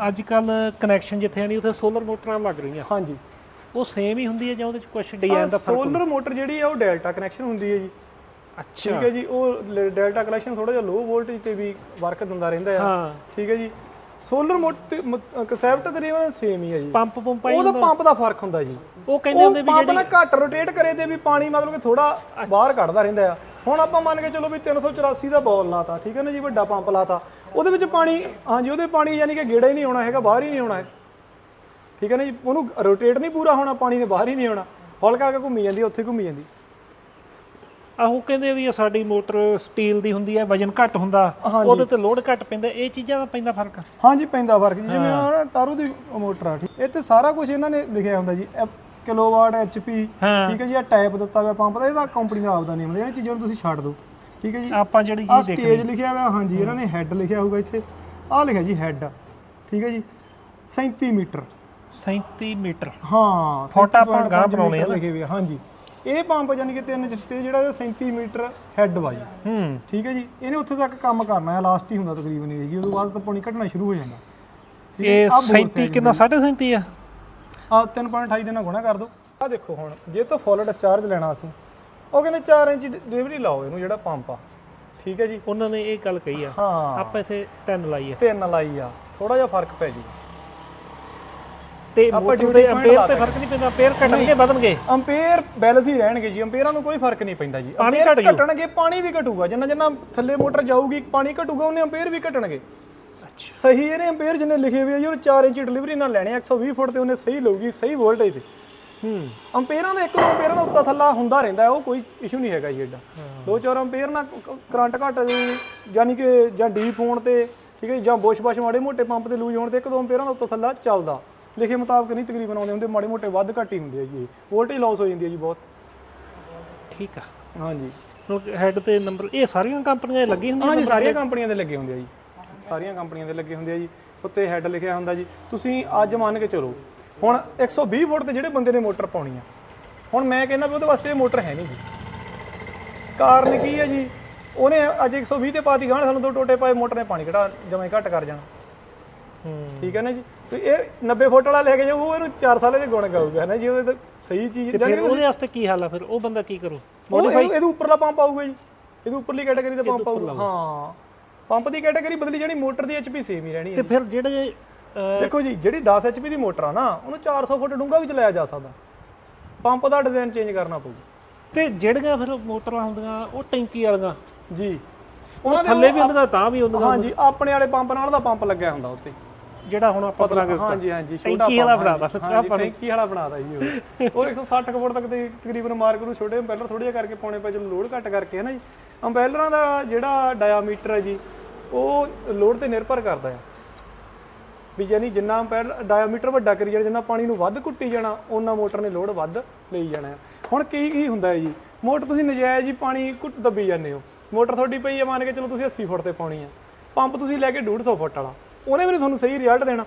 ਅੱਜ ਕੱਲ ਕਨੈਕਸ਼ਨ ਜਿੱਥੇ ਨਹੀਂ ਉੱਥੇ ਸੋਲਰ ਮੋਟਰਾਂ ਲੱਗ ਰਹੀਆਂ। ਹਾਂਜੀ। ਉਹ ਸੇਮ ਹੀ ਹੁੰਦੀ ਹੈ ਜਾਂ ਉਹਦੇ ਚ ਕੁਝ ਡਿਜ਼ਾਈਨ ਦਾ ਫ਼ਰਕ ਸੋਲਰ ਮੋਟਰ ਜਿਹੜੀ ਆ ਉਹ ਡੈਲਟਾ ਕਨੈਕਸ਼ਨ ਹੁੰਦੀ ਹੈ ਜੀ। ਅੱਛਾ। ਠੀਕ ਹੈ ਜੀ ਉਹ ਡੈਲਟਾ ਕਲੈਕਸ਼ਨ ਥੋੜਾ ਜਿਹਾ ਲੋ ਵੋਲਟੇਜ ਤੇ ਵੀ ਵਰਕ ਦਿੰਦਾ ਰਹਿੰਦਾ ਆ। ਹਾਂ। ਠੀਕ ਹੈ ਜੀ। ਸੋਲਰ ਮੋਟਰ ਕਨਸੈਪਟ ਤਕਰੀਬਨ ਸੇਮ ਹੀ ਹੈ ਜੀ। ਪੰਪ ਪੰਪ ਆਈ ਉਹਦਾ ਪੰਪ ਦਾ ਫ਼ਰਕ ਹੁੰਦਾ ਜੀ। ਉਹ ਕਹਿੰਦੇ ਹੁੰਦੇ ਵੀ ਪੰਪ ਨਾ ਘੱਟ ਰੋਟੇਟ ਕਰੇ ਤੇ ਵੀ ਪਾਣੀ ਮਤਲਬ ਕਿ ਥੋੜਾ ਬਾਹਰ ਕੱਢਦਾ ਰਹਿੰਦਾ ਆ। ਹੁਣ ਆਪਾਂ ਮੰਨ ਕੇ ਚਲੋ ਵੀ 384 ਦਾ ਬੋਲ ਲਾਤਾ ਠੀਕ ਹੈ ਨਾ ਜੀ ਵੱਡਾ ਪੰਪ ਲਾਤਾ। ਉਹਦੇ ਵਿੱਚ ਪਾਣੀ ਹਾਂਜੀ ਉਹਦੇ ਪਾਣੀ ਯਾਨੀ ਕਿ ਗੇੜਾ ਹੀ ਨਹੀਂ ਆਉਣਾ ਹੈਗਾ ਬਾਹਰ ਹੀ ਨਹੀਂ ਆਉਣਾ ਹੈ। ਠੀਕ ਹੈ ਨਾ ਜੀ? ਉਹਨੂੰ ਰੋਟੇਟ ਨਹੀਂ ਪੂਰਾ ਹੋਣਾ ਪਾਣੀ ਨੇ ਬਾਹਰ ਹੀ ਨਹੀਂ ਆਉਣਾ। ਹੌਲ ਕਰਕੇ ਘੁੰਮੀ ਜਾਂਦੀ ਉੱਥੇ ਘੁੰਮੀ ਜਾਂਦੀ। ਆਹੋ ਕਹਿੰਦੇ ਵੀ ਸਾਡੀ ਮੋਟਰ ਸਟੀਲ ਦੀ ਹੁੰਦੀ ਹੈ ਵਜਨ ਘੱਟ ਹੁੰਦਾ। ਉਹਦੇ ਤੇ ਲੋਡ ਘੱਟ ਪੈਂਦਾ। ਇਹ ਚੀਜ਼ਾਂ ਦਾ ਪੈਂਦਾ ਫ਼ਰਕ? ਹਾਂਜੀ ਪੈਂਦਾ ਫ਼ਰਕ। ਜਿਵੇਂ ਆਹ ਟਾਰੋ ਦੀ ਮੋਟਰ ਆ ਠੀਕ। ਇਹ ਤੇ ਸਾਰਾ ਕੁਝ ਇਹਨਾਂ ਨੇ ਲਿਖਿਆ ਹੁੰਦਾ ਜੀ। ਕਿਲੋਵਾਟ ਐਚਪੀ ਹਾਂ। ਠੀਕ ਹੈ ਜੀ ਆ ਟਾਈਪ ਦਿੱਤਾ ਹੋਇਆ ਪੰਪ ਦਾ। ਇਹਦਾ ਕੰਪਨੀ ਦਾ ਆਪਦਾ ਨਿਯਮ ਹੈ ਇਹ ਚੀਜ਼ਾਂ ਨੂੰ ਤੁਸੀਂ ਛੱਡ ਦਿਓ। ਠੀਕ ਹੈ ਜੀ। ਆਪਾਂ ਜਿਹੜੀ ਆ ਚੀਜ਼ ਸਟੇਜ ਲਿਖਿਆ ਹੋਇਆ ਹਾਂਜੀ। ਇਹਨਾਂ ਨੇ ਹੈੱਡ ਲਿਖਿਆ ਹੋਊਗਾ ਇੱਥੇ। ਆ ਲਿਖਿਆ ਜੀ ਹੈੱਡ ਠੀਕ ਹੈ ਜੀ। 37 ਮੀਟਰ। 37 ਮੀਟਰ। ਹਾਂ ਫੁੱਟ ਆਪਾਂ 37.5 ਗਾਂਹ ਬਣਾਉਣੇ ਆ ਲਿਖੇ ਹੋਏ ਹਾਂਜੀ। ਇਹ ਪੰਪ ਯਾਨੀ ਕਿ ਤਿੰਨ ਸਟੇਜ ਜਿਹੜਾ ਇਹਦਾ 37 ਮੀਟਰ ਹੈੱਡ ਵਾ ਜੀ। ਹੂੰ। ਠੀਕ ਹੈ ਜੀ? ਇਹਨੇ ਉੱਥੇ ਤੱਕ ਕੰਮ ਕਰਨਾ ਹੈ ਲਾਸਟ ਹੀ ਹੁੰਦਾ ਤਕਰੀਬਨ ਇਹ ਜੀ। ਉਦੋਂ ਬਾਅਦ ਤਾਂ ਪਾਣੀ ਘਟਣਾ ਸ਼ੁਰੂ ਹੋ ਜਾਂਦਾ। ਇਹ ਆਹ bore 37 ਕਿੰਨਾ 37.5 ਆ? ਆ 3.28 ਦੇ ਨਾਲ ਗੁਣਾ ਕਰ ਦਿਓ ਆ ਦੇਖੋ ਹੁਣ ਜੇ ਤੋਂ ਫੁੱਲ ਡਿਸਚਾਰਜ ਲੈਣਾ ਅਸੀਂ ਉਹ ਕਹਿੰਦੇ 4 ਇੰਚ ਡਿਲੀਵਰੀ ਲਾਓ ਇਹਨੂੰ ਜਿਹੜਾ ਪੰਪ ਆ। ਠੀਕ ਹੈ ਜੀ? ਉਹਨਾਂ ਨੇ ਇਹ ਗੱਲ ਕਹੀ ਆ। ਹਾਂ। ਆਪਾਂ ਇੱਥੇ 10 ਲਾਈ ਆ। ਤਿੰਨ ਲਾਈ ਆ। ਥੋੜਾ ਜਿਹਾ ਫ਼ਰਕ ਪੈ ਜੂ। ਤੇ ਮੋਟਰ ਦੇ ਅੰਪੇਅਰ ਤੇ ਫ਼ਰਕ ਨਹੀਂ ਪੈਂਦਾ ਅੰਪੇਅਰ ਘਟਣਗੇ ਵਧਣਗੇ। ਅੰਪੇਅਰ ਬੈਲੈਂਸ ਹੀ ਰਹਿਣਗੇ ਜੀ ਅੰਪੇਅਰਾਂ ਨੂੰ ਕੋਈ ਫ਼ਰਕ ਨਹੀਂ ਪੈਂਦਾ ਜੀ। ਜਾਊ। ਘਟਣਗੇ ਪਾਣੀ ਵੀ ਘਟੂਗਾ ਜਿੰਨਾ ਜਿੰਨਾ ਥੱਲੇ ਮੋਟਰ ਜਾਊਗੀ ਪਾਣੀ ਘਟੂਗਾ ਉਹਨੇ ਅੰਪੇਅਰ ਵੀ ਘਟਣਗੇ। ਸਹੀ ਇਹਨੇ ਅੰਪੇਅਰ ਜਿੰਨੇ ਲਿਖੇ ਹੋਏ ਆ ਜੀ ਉਹ 4 ਇੰਚ ਡਿਲੀਵਰੀ ਨਾਲ ਲੈਣੇ ਆ, 120 ਫੁੱਟ ਤੇ ਉਹਨੇ ਸਹੀ ਲਊਗੀ ਸਹੀ ਵੋਲਟੇਜ ਤੇ। ਹੂੰ। ਅੰਪੇਅਰਾਂ ਦਾ ਇੱਕ ਦੋ ਅੰਪੇਅਰਾਂ ਦਾ ਉੱਤਾ ਥੱਲਾ ਹੁੰਦਾ ਰਹਿੰਦਾ ਉਹ ਕੋਈ ਇਸ਼ੂ ਨਹੀਂ ਹੈਗਾ ਜੀ ਐਡਾ ਦੋ ਚਾਰ ਅੰਪੇਅਰ ਨਾਲ ਕਰੰਟ ਘਟ ਯਾਨੀ ਕਿ ਜਾਂ ਡੀਪ ਹੋਣ ਤੇ ਠੀਕ ਹੈ ਜਾਂ ਬੁਸ਼ ਬਸ਼ ਮਾੜੇ ਮੋਟੇ ਪੰਪ ਤੇ ਲੂਜ ਹੋਣ ਤੇ ਇੱਕ ਦੋ ਅੰਪੇਅਰਾਂ ਦਾ ਉੱਤਾ ਥੱਲਾ ਚੱਲਦਾ। ਲਿਖੇ ਮੁਤਾਬਕ ਨਹੀਂ ਤਕਰੀਬਨ ਆਉਂਦੇ ਹੁੰਦੇ ਮਾੜੇ ਮੋਟੇ ਵੱਧ ਘੱਟ ਹੀ ਹੁੰਦੇ ਆ ਜੀ ਵੋਲਟੇਜ ਲਾਸ ਹੋ ਜਾਂਦੀ ਹੈ ਜੀ ਬਹੁਤ। ਠੀਕ ਆ। ਹਾਂਜੀ। ਹੈਡ ਤੇ ਨੰਬਰ ਇਹ ਸਾਰੀਆਂ ਕੰਪਨੀਆਂ ਦੇ ਲੱਗੀ ਹੁੰਦੀਆਂ ਹਾਂਜੀ ਸਾਰੀਆਂ ਕੰਪਨੀਆਂ ਦੇ ਲੱਗੇ ਹੁੰਦੇ ਆ ਜੀ। ਸਾਰੀਆਂ ਕੰਪਨੀਆਂ ਦੇ ਲੱਗੇ ਹੁੰਦੇ ਆ ਜੀ। ਉੱਤੇ ਹੈੱਡ ਲਿਖਿਆ ਹੁੰਦਾ ਜੀ। ਤੁਸੀਂ ਅੱਜ ਮੰਨ ਕੇ ਚਲੋ ਹੁਣ 120 ਵੋਲਟ ਤੇ ਜਿਹੜੇ ਬੰਦੇ ਨੇ ਮੋਟਰ ਪਾਉਣੀ ਆ ਹੁਣ ਮੈਂ ਕਹਿੰਦਾ ਵੀ ਉਹਦੇ ਵਾਸਤੇ ਇਹ ਮੋਟਰ ਹੈ ਨਹੀਂ ਜੀ। ਕਾਰਨ ਕੀ ਹੈ ਜੀ? ਉਹਨੇ ਅੱਜ 120 ਤੇ ਪਾਤੀ ਗਾਣ ਸਾਨੂੰ ਦੋ ਟੋਟੇ ਪਾਏ ਮੋਟਰ ਨੇ ਪਾਣੀ ਘਟਾ ਜਮਾਂ ਘੱਟ ਕਰ ਜਾਣਾ। ਠੀਕ ਹੈ ਨਾ ਜੀ? ਤੇ ਇਹ 90 ਫੁੱਟ ਵਾਲਾ ਲੈ ਕੇ ਜਾਊ ਉਹ ਇਹਨੂੰ 4 ਸਾਲੇ ਦੇ ਗੁਣ ਗਾਊਗਾ ਹੈ ਨਾ ਜੀ? ਉਹਦੇ ਤਾਂ ਸਹੀ ਚੀਜ਼ ਫਿਰ ਉਹਦੇ ਵਾਸਤੇ ਕੀ ਹੱਲ ਆ ਫਿਰ? ਉਹ ਬੰਦਾ ਕੀ ਕਰੂ? ਉਹ ਇਹਦੇ ਉੱਪਰਲਾ ਪੰਪ ਆਊਗਾ ਜੀ। ਇਹਦੇ ਉੱਪਰਲੀ ਕੈਟਾਗਰੀ ਦਾ ਪੰਪ ਆਊਗਾ। ਹਾਂ। ਪੰਪ ਦੀ ਕੈਟਾਗਰੀ ਬਦਲੀ ਜਾਣੀ ਮੋਟਰ ਦੀ ਐਚਪੀ ਸੇਮ ਹੀ ਰਹਿਣੀ ਹੈ ਤੇ ਫਿਰ ਜਿਹੜੇ ਦੇਖੋ ਜੀ ਜਿਹੜੀ 10 ਐਚਪੀ ਦੀ ਮੋਟਰ ਆ ਨਾ ਉਹਨੂੰ 400 ਫੁੱਟ ਡੂੰਘਾ ਵੀ ਚਲਾਇਆ ਜਾ ਸਕਦਾ। ਪੰਪ ਦਾ ਡਿਜ਼ਾਈਨ ਚੇਂਜ ਕਰਨਾ ਪਊ। ਤੇ ਜਿਹੜੀਆਂ ਫਿਰ ਮੋਟਰਾਂ ਹੁੰਦੀਆਂ ਉਹ ਟੈਂਕੀ ਵਾਲੀਆਂ। ਜੀ। ਉਹ ਥੱਲੇ ਵੀ ਹੁੰਦੀਆਂ ਤਾਂ ਵੀ ਹੁੰਦੀਆਂ ਹਾਂਜੀ ਆਪਣੇ ਵਾਲੇ ਪੰਪ ਨਾਲ ਦਾ ਪੰਪ ਲੱਗਿਆ ਹੁੰਦਾ ਉੱਤੇ ਜਿਹੜਾ ਹੁਣ ਆਪਾਂ ਬਣਾ ਕੇ ਹਾਂਜੀ ਹਾਂਜੀ ਛੋਟਾ ਟੈਂਕੀ ਵਾਲਾ ਬਣਾਤਾ ਟੈਂਕੀ ਵਾਲਾ ਬਣਾਤਾ ਜੀ ਉਹ। ਉਹ 160 ਕੁ ਫੁੱਟ ਤੱਕ ਤੇ ਤਕਰੀਬਨ ਮਾਰ ਕਰੂ ਛੋਟੇ ਅੰਪੈਲਰ ਥੋੜ੍ਹਾ ਜਿਹਾ ਕਰਕੇ ਪਾਉਣੇ ਪੈ ਚਲੋ ਲੋਡ ਘੱਟ ਕਰਕੇ ਹੈ ਨਾ ਜੀ। ਅੰਪੈਲਰਾਂ ਦਾ ਜਿਹੜਾ ਡਾਇਆਮੀਟਰ ਹੈ ਜੀ ਉਹ ਲੋਡ ਤੇ ਨਿਰਭਰ ਕਰਦਾ ਆ ਵੀ ਯਾਨੀ ਜਿੰਨਾ ਅੰਪੈਲ ਡਾਇਆਮੀਟਰ ਵੱਡਾ ਕਰੀ ਜਾਣਾ ਜਿੰਨਾ ਪਾਣੀ ਨੂੰ ਵੱਧ ਕੁੱਟੀ ਜਾਣਾ ਉਹਨਾਂ ਮੋਟਰ ਨੇ ਲੋਡ ਵੱਧ ਲਈ ਜਾਣਾ ਹੈ। ਹੁਣ ਕੀ ਕੀ ਹੁੰਦਾ ਹੈ ਜੀ? ਮੋਟਰ ਤੁਸੀਂ ਨਜਾਇਜ਼ ਹੀ ਪਾਣੀ ਕੁੱਟ ਦੱਬੀ ਜਾਂਦੇ ਹੋ। ਮੋਟਰ ਤੁਹਾਡੀ ਪਈ ਹੈ ਮੰਨ ਕੇ ਚਲੋ ਤੁਸੀਂ 80 ਫੁੱਟ ਤੇ ਪਾਉਣੀ ਆ ਪੰਪ ਤੁਸੀਂ ਲੈ ਕੇ 150 ਫੁੱਟ ਵਾਲਾ। ਉਹਨੇ ਵੀ ਨਹੀਂ ਤੁਹਾਨੂੰ ਸਹੀ ਰਿਜ਼ਲਟ ਦੇਣਾ।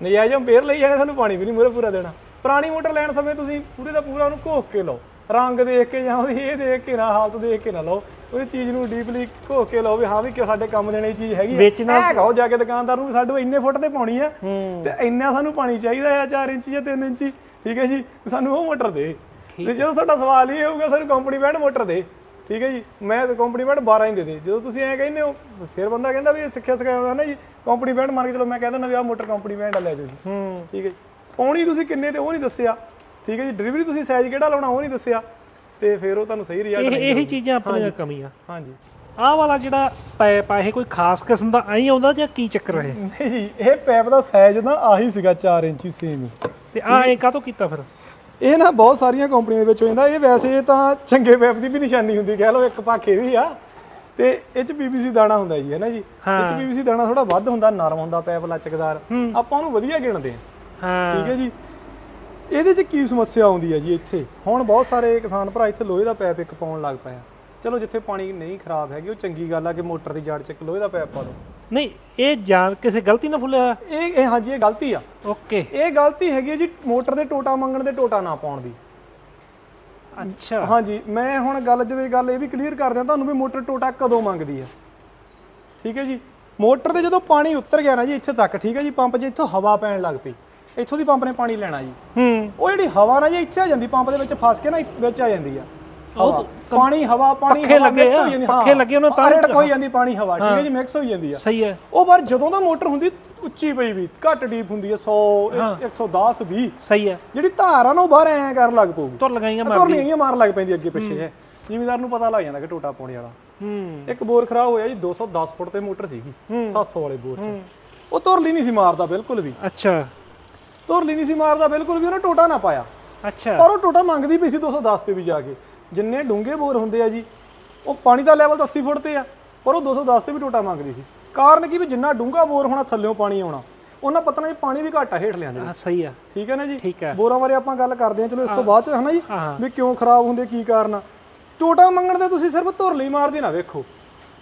ਨਜਾਇਜ਼ ਅੰਪੇਅਰ ਲਈ ਜਾਣੇ ਸਾਨੂੰ ਪਾਣੀ ਵੀ ਨਹੀਂ ਮੂਰੇ ਪੂਰਾ ਦੇਣਾ। ਪੁਰਾਣੀ ਮੋਟਰ ਲੈਣ ਸਮੇਂ ਤੁਸੀਂ ਪੂਰੇ ਦਾ ਪੂਰਾ ਉਹਨੂੰ ਘੋਕ ਕੇ ਲਓ। ਰੰਗ ਦੇਖ ਕੇ ਜਾਂ ਉਹਦੀ ਇਹ ਦੇਖ ਕੇ ਨਾ ਹਾਲਤ ਦੇਖ ਕੇ ਨਾ ਲਓ। ਉਹਦੀ ਚੀਜ਼ ਨੂੰ ਡੀਪਲੀ ਘੋਕ ਕੇ ਲਓ ਵੀ ਹਾਂ ਵੀ ਕਿ ਸਾਡੇ ਕੰਮ ਦੇਣੀ ਚੀਜ਼ ਹੈਗੀ ਹੈ ਇਹ ਕਹੋ ਜਾ ਕੇ ਦੁਕਾਨਦਾਰ ਨੂੰ ਸਾਡੇ ਇੰਨੇ ਫੁੱਟ ਤੇ ਪਾਉਣੀ ਆ। ਤੇ ਇੰਨਾ ਸਾਨੂੰ ਪਾਣੀ ਚਾਹੀਦਾ ਹੈ 4 ਇੰਚ ਜਾਂ 3 ਇੰਚ। ਠੀਕ ਹੈ ਜੀ? ਸਾਨੂੰ ਉਹ ਮੋਟਰ ਦੇ। ਤੇ ਜਦੋਂ ਤੁਹਾਡਾ ਸਵਾਲ ਇਹ ਹੋਊਗਾ ਸਾਨੂੰ ਕੰਪਲੀਮੈਂਟ ਮੋਟਰ ਦੇ। ਠੀਕ ਹੈ ਜੀ? ਮੈਂ ਤਾਂ ਕੰਪਲੀਮੈਂਟ 12 ਹੀ ਦੇ ਦੇ। ਜਦੋਂ ਤੁਸੀਂ ਐਂ ਕਹਿੰਦੇ ਹੋ ਫਿਰ ਬੰਦਾ ਕਹਿੰਦਾ ਵੀ ਇਹ ਸਿੱਖਿਆ ਸਿਖਾਇਆ ਹੋਇਆ ਨਾ ਜੀ ਕੰਪਲੀਮੈਂਟ ਮੰਨ ਕੇ ਚਲੋ ਮੈਂ ਕਹਿ ਦਿੰਦਾ ਵੀ ਆਹ ਮੋਟਰ ਕੰਪਲੀਮੈਂਟ ਲੈ ਜਾਓ ਜੀ। ਹੂੰ। ਠੀਕ ਹੈ ਜੀ? ਪਾਉਣੀ ਤੁਸੀਂ ਕਿੰਨੇ ਤੇ ਉਹ ਨਹੀਂ ਦੱਸਿਆ। ਠੀਕ ਹੈ ਜੀ? ਡਿਲੀਵਰੀ ਤੁਸੀਂ ਸਾਈਜ਼ ਕਿਹੜਾ ਲਾਉਣਾ ਉਹ ਨਹੀਂ ਦੱਸਿਆ। ਤੇ ਫਿਰ ਉਹ ਤੁਹਾਨੂੰ ਸਹੀ ਰਿਜ਼ਲਟ ਇਹ ਇਹੀ ਚੀਜ਼ਾਂ ਆਪਣੀਆਂ ਕਮੀਆਂ। ਹਾਂਜੀ। ਆਹ ਵਾਲਾ ਜਿਹੜਾ ਪਾਇਪ ਆ ਇਹ ਕੋਈ ਖਾਸ ਕਿਸਮ ਦਾ ਐਂ ਆਉਂਦਾ ਜਾਂ ਕੀ ਚੱਕਰ ਹੈ ਨਹੀਂ ਜੀ ਇਹ ਪੈਪ ਦਾ ਸਾਈਜ਼ ਨਾ ਆਹੀ ਸੀਗਾ 4 ਇੰਚੀ ਸੇਮ ਤੇ ਆ ਐਂ ਕਾਹਤੋਂ ਕੀਤਾ ਫਿਰ? ਇਹ ਨਾ ਬਹੁਤ ਸਾਰੀਆਂ ਕੰਪਨੀਆਂ ਦੇ ਵਿੱਚ ਹੋ ਜਾਂਦਾ। ਇਹ ਵੈਸੇ ਤਾਂ ਚੰਗੇ ਪੈਪ ਦੀ ਵੀ ਨਿਸ਼ਾਨੀ ਹੁੰਦੀ ਕਹਿ ਲਓ ਇੱਕ ਪਾਖੇ ਵੀ ਆ। ਤੇ ਇਹ ਚ ਪੀਵੀਸੀ ਦਾਣਾ ਹੁੰਦਾ ਜੀ ਹੈ ਨਾ ਜੀ? ਇਹ ਚ ਪੀਵੀਸੀ ਦਾਣਾ ਥੋੜਾ ਵੱਧ ਹੁੰਦਾ ਨਰਮ ਹੁੰਦਾ ਪੈਪ ਲਚਕਦਾਰ। ਆਪਾਂ ਉਹਨੂੰ ਵਧੀਆ ਗਿਣਦੇ ਹਾਂ। ਠੀਕ ਹੈ ਜੀ? ਇਹਦੇ 'ਚ ਕੀ ਸਮੱਸਿਆ ਆਉਂਦੀ ਹੈ ਜੀ ਇੱਥੇ? ਹੁਣ ਬਹੁਤ ਸਾਰੇ ਕਿਸਾਨ ਭਰਾ ਇੱਥੇ ਲੋਹੇ ਦਾ ਪੈਪ ਇੱਕ ਪਾਉਣ ਲੱਗ ਪਏ ਆ। ਚਲੋ ਜਿੱਥੇ ਪਾਣੀ ਨਹੀਂ ਖਰਾਬ ਹੈਗੀ ਉਹ ਚੰਗੀ ਗੱਲ ਆ ਕਿ ਮੋਟਰ ਦੀ ਜੜ 'ਚ ਇੱਕ ਲੋਹੇ ਦਾ ਪੈਪ ਪਾ ਦਿਓ। ਨਹੀਂ ਇਹ ਜਾਣ ਕਿਸੇ ਗਲਤੀ ਨਾਲ ਫੁੱਲਿਆ ਹੋਇਆ? ਇਹ ਇਹ ਹਾਂਜੀ ਇਹ ਗਲਤੀ ਆ। ਓਕੇ। ਇਹ ਗਲਤੀ ਹੈਗੀ ਹੈ ਜੀ ਮੋਟਰ ਦੇ ਟੋਟਾ ਮੰਗਣ ਦੇ ਟੋਟਾ ਨਾ ਪਾਉਣ ਦੀ। ਅੱਛਾ। ਹਾਂਜੀ ਮੈਂ ਹੁਣ ਗੱਲ ਜਿਵੇਂ ਗੱਲ ਇਹ ਵੀ ਕਲੀਅਰ ਕਰ ਦਿਆਂ ਤੁਹਾਨੂੰ ਵੀ ਮੋਟਰ ਟੋਟਾ ਕਦੋਂ ਮੰਗਦੀ ਹੈ। ਠੀਕ ਹੈ ਜੀ? ਮੋਟਰ ਦੇ ਜਦੋਂ ਪਾਣੀ ਉਤਰ ਗਿਆ ਨਾ ਜੀ ਇੱਥੇ ਤੱਕ ਠੀਕ ਹੈ ਜੀ? ਪੰਪ 'ਚ ਇੱਥੋਂ ਹਵਾ ਪੈਣ ਲੱਗ ਪਈ ਇੱਥੋਂ ਦੀ ਪੰਪ ਨੇ ਪਾਣੀ ਲੈਣਾ ਜੀ। ਹੂੰ। ਉਹ ਜਿਹੜੀ ਹਵਾ ਨਾ ਜੀ ਇੱਥੇ ਆ ਜਾਂਦੀ ਪੰਪ ਦੇ ਵਿੱਚ ਫਸ ਕੇ ਨਾ ਵਿੱਚ ਆ ਜਾਂਦੀ ਆ। ਹਵਾ ਪਾਣੀ ਹਵਾ ਪਾਣੀ ਪੱਖੇ ਲੱਗੇ ਆ, ਪੱਖੇ। ਲੱਗੇ ਉਹਨਾਂ ਤਾਂ ਰੜਕ ਹੋਈ ਜਾਂਦੀ ਪਾਣੀ ਹਵਾ ਠੀਕ ਹੈ ਜੀ ਮਿਕਸ ਹੋਈ ਜਾਂਦੀ ਆ। ਸਹੀ ਹੈ। ਉਹ ਪਰ ਜਦੋਂ ਦਾ ਮੋਟਰ ਹੁੰਦੀ ਉੱਚੀ ਪਈ ਵੀ ਘੱਟ ਡੀਪ ਹੁੰਦੀ ਹੈ। 100 110 20 ਸਹੀ ਹੈ। ਜਿਹੜੀ ਧਾਰ ਆ ਨਾ ਉਹ ਬਾਹਰ ਐ ਕਰਨ ਲੱਗ ਪਊਗੀ। ਤੁਰ ਲਗਾਈਆਂ ਤੁਰ ਨਹੀਂ ਮਾਰਨ ਲੱਗ ਪੈਂਦੀ ਅੱਗੇ ਪਿੱਛੇ ਹੈ। ਜ਼ਿਮੀਦਾਰ ਨੂੰ ਪਤਾ ਲੱਗ ਜਾਂਦਾ ਕਿ ਟੋਟਾ ਪਾਉਣੇ ਵਾਲਾ। ਹੂੰ। ਇੱਕ ਬੋਰ ਖਰਾਬ ਹੋਇਆ ਜੀ 210 ਫੁੱਟ ਤੇ ਮੋਟਰ ਸੀਗੀ 700 ਵਾਲੇ ਬੋਰ 'ਚ। ਉਹ ਤੁਰਲੀ ਨਹੀਂ ਸੀ ਮਾਰਦਾ ਬਿਲਕੁਲ ਵੀ। ਅੱਛਾ। ਤੁਰਲੀ ਨਹੀਂ ਸੀ ਮਾਰਦਾ ਬਿਲਕੁਲ ਵੀ ਉਹਨੇ ਟੋਟਾ ਨਾ ਪਾਇਆ। ਅੱਛਾ। ਪਰ ਉਹ ਟੋਟਾ ਮੰਗਦੀ ਪਈ ਸੀ 210 ਤੇ ਵੀ ਜਾ ਕੇ। ਜਿੰਨੇ ਡੂੰਘੇ ਬੋਰ ਹੁੰਦੇ ਆ ਜੀ ਉਹ ਪਾਣੀ ਦਾ ਲੈਵਲ ਤਾਂ 80 ਫੁੱਟ ਤੇ ਆ ਪਰ ਉਹ 210 ਤੇ ਵੀ ਟੋਟਾ ਮੰਗਦੀ ਸੀ। ਕਾਰਨ ਕੀ ਵੀ ਜਿੰਨਾ ਡੂੰਘਾ ਬੋਰ ਹੋਣਾ ਥੱਲੇੋਂ ਪਾਣੀ ਆਉਣਾ ਉਹਨਾਂ ਪਤਨਾ ਜੀ ਪਾਣੀ ਵੀ ਘੱਟ ਆ ਹੇਠ ਲਿਆਂਦੇ ਹਾਂ ਸਹੀ ਆ। ਠੀਕ ਹੈ ਨਾ ਜੀ? ਠੀਕ ਹੈ। ਬੋਰਾਂ ਬਾਰੇ ਆਪਾਂ ਗੱਲ ਕਰਦੇ ਹਾਂ ਚਲੋ ਇਸ ਤੋਂ ਬਾਅਦ ਚ ਹਨਾ ਜੀ? ਵੀ ਕਿਉਂ ਖਰਾਬ ਹੁੰਦੇ ਕੀ ਕਾਰਨ ਆ? ਟੋਟਾ ਮੰਗਣ ਦੇ ਤੁਸੀਂ ਸਿਰਫ ਧੁਰਲੀ ਮਾਰਦੀ ਨਾ ਵੇਖੋ।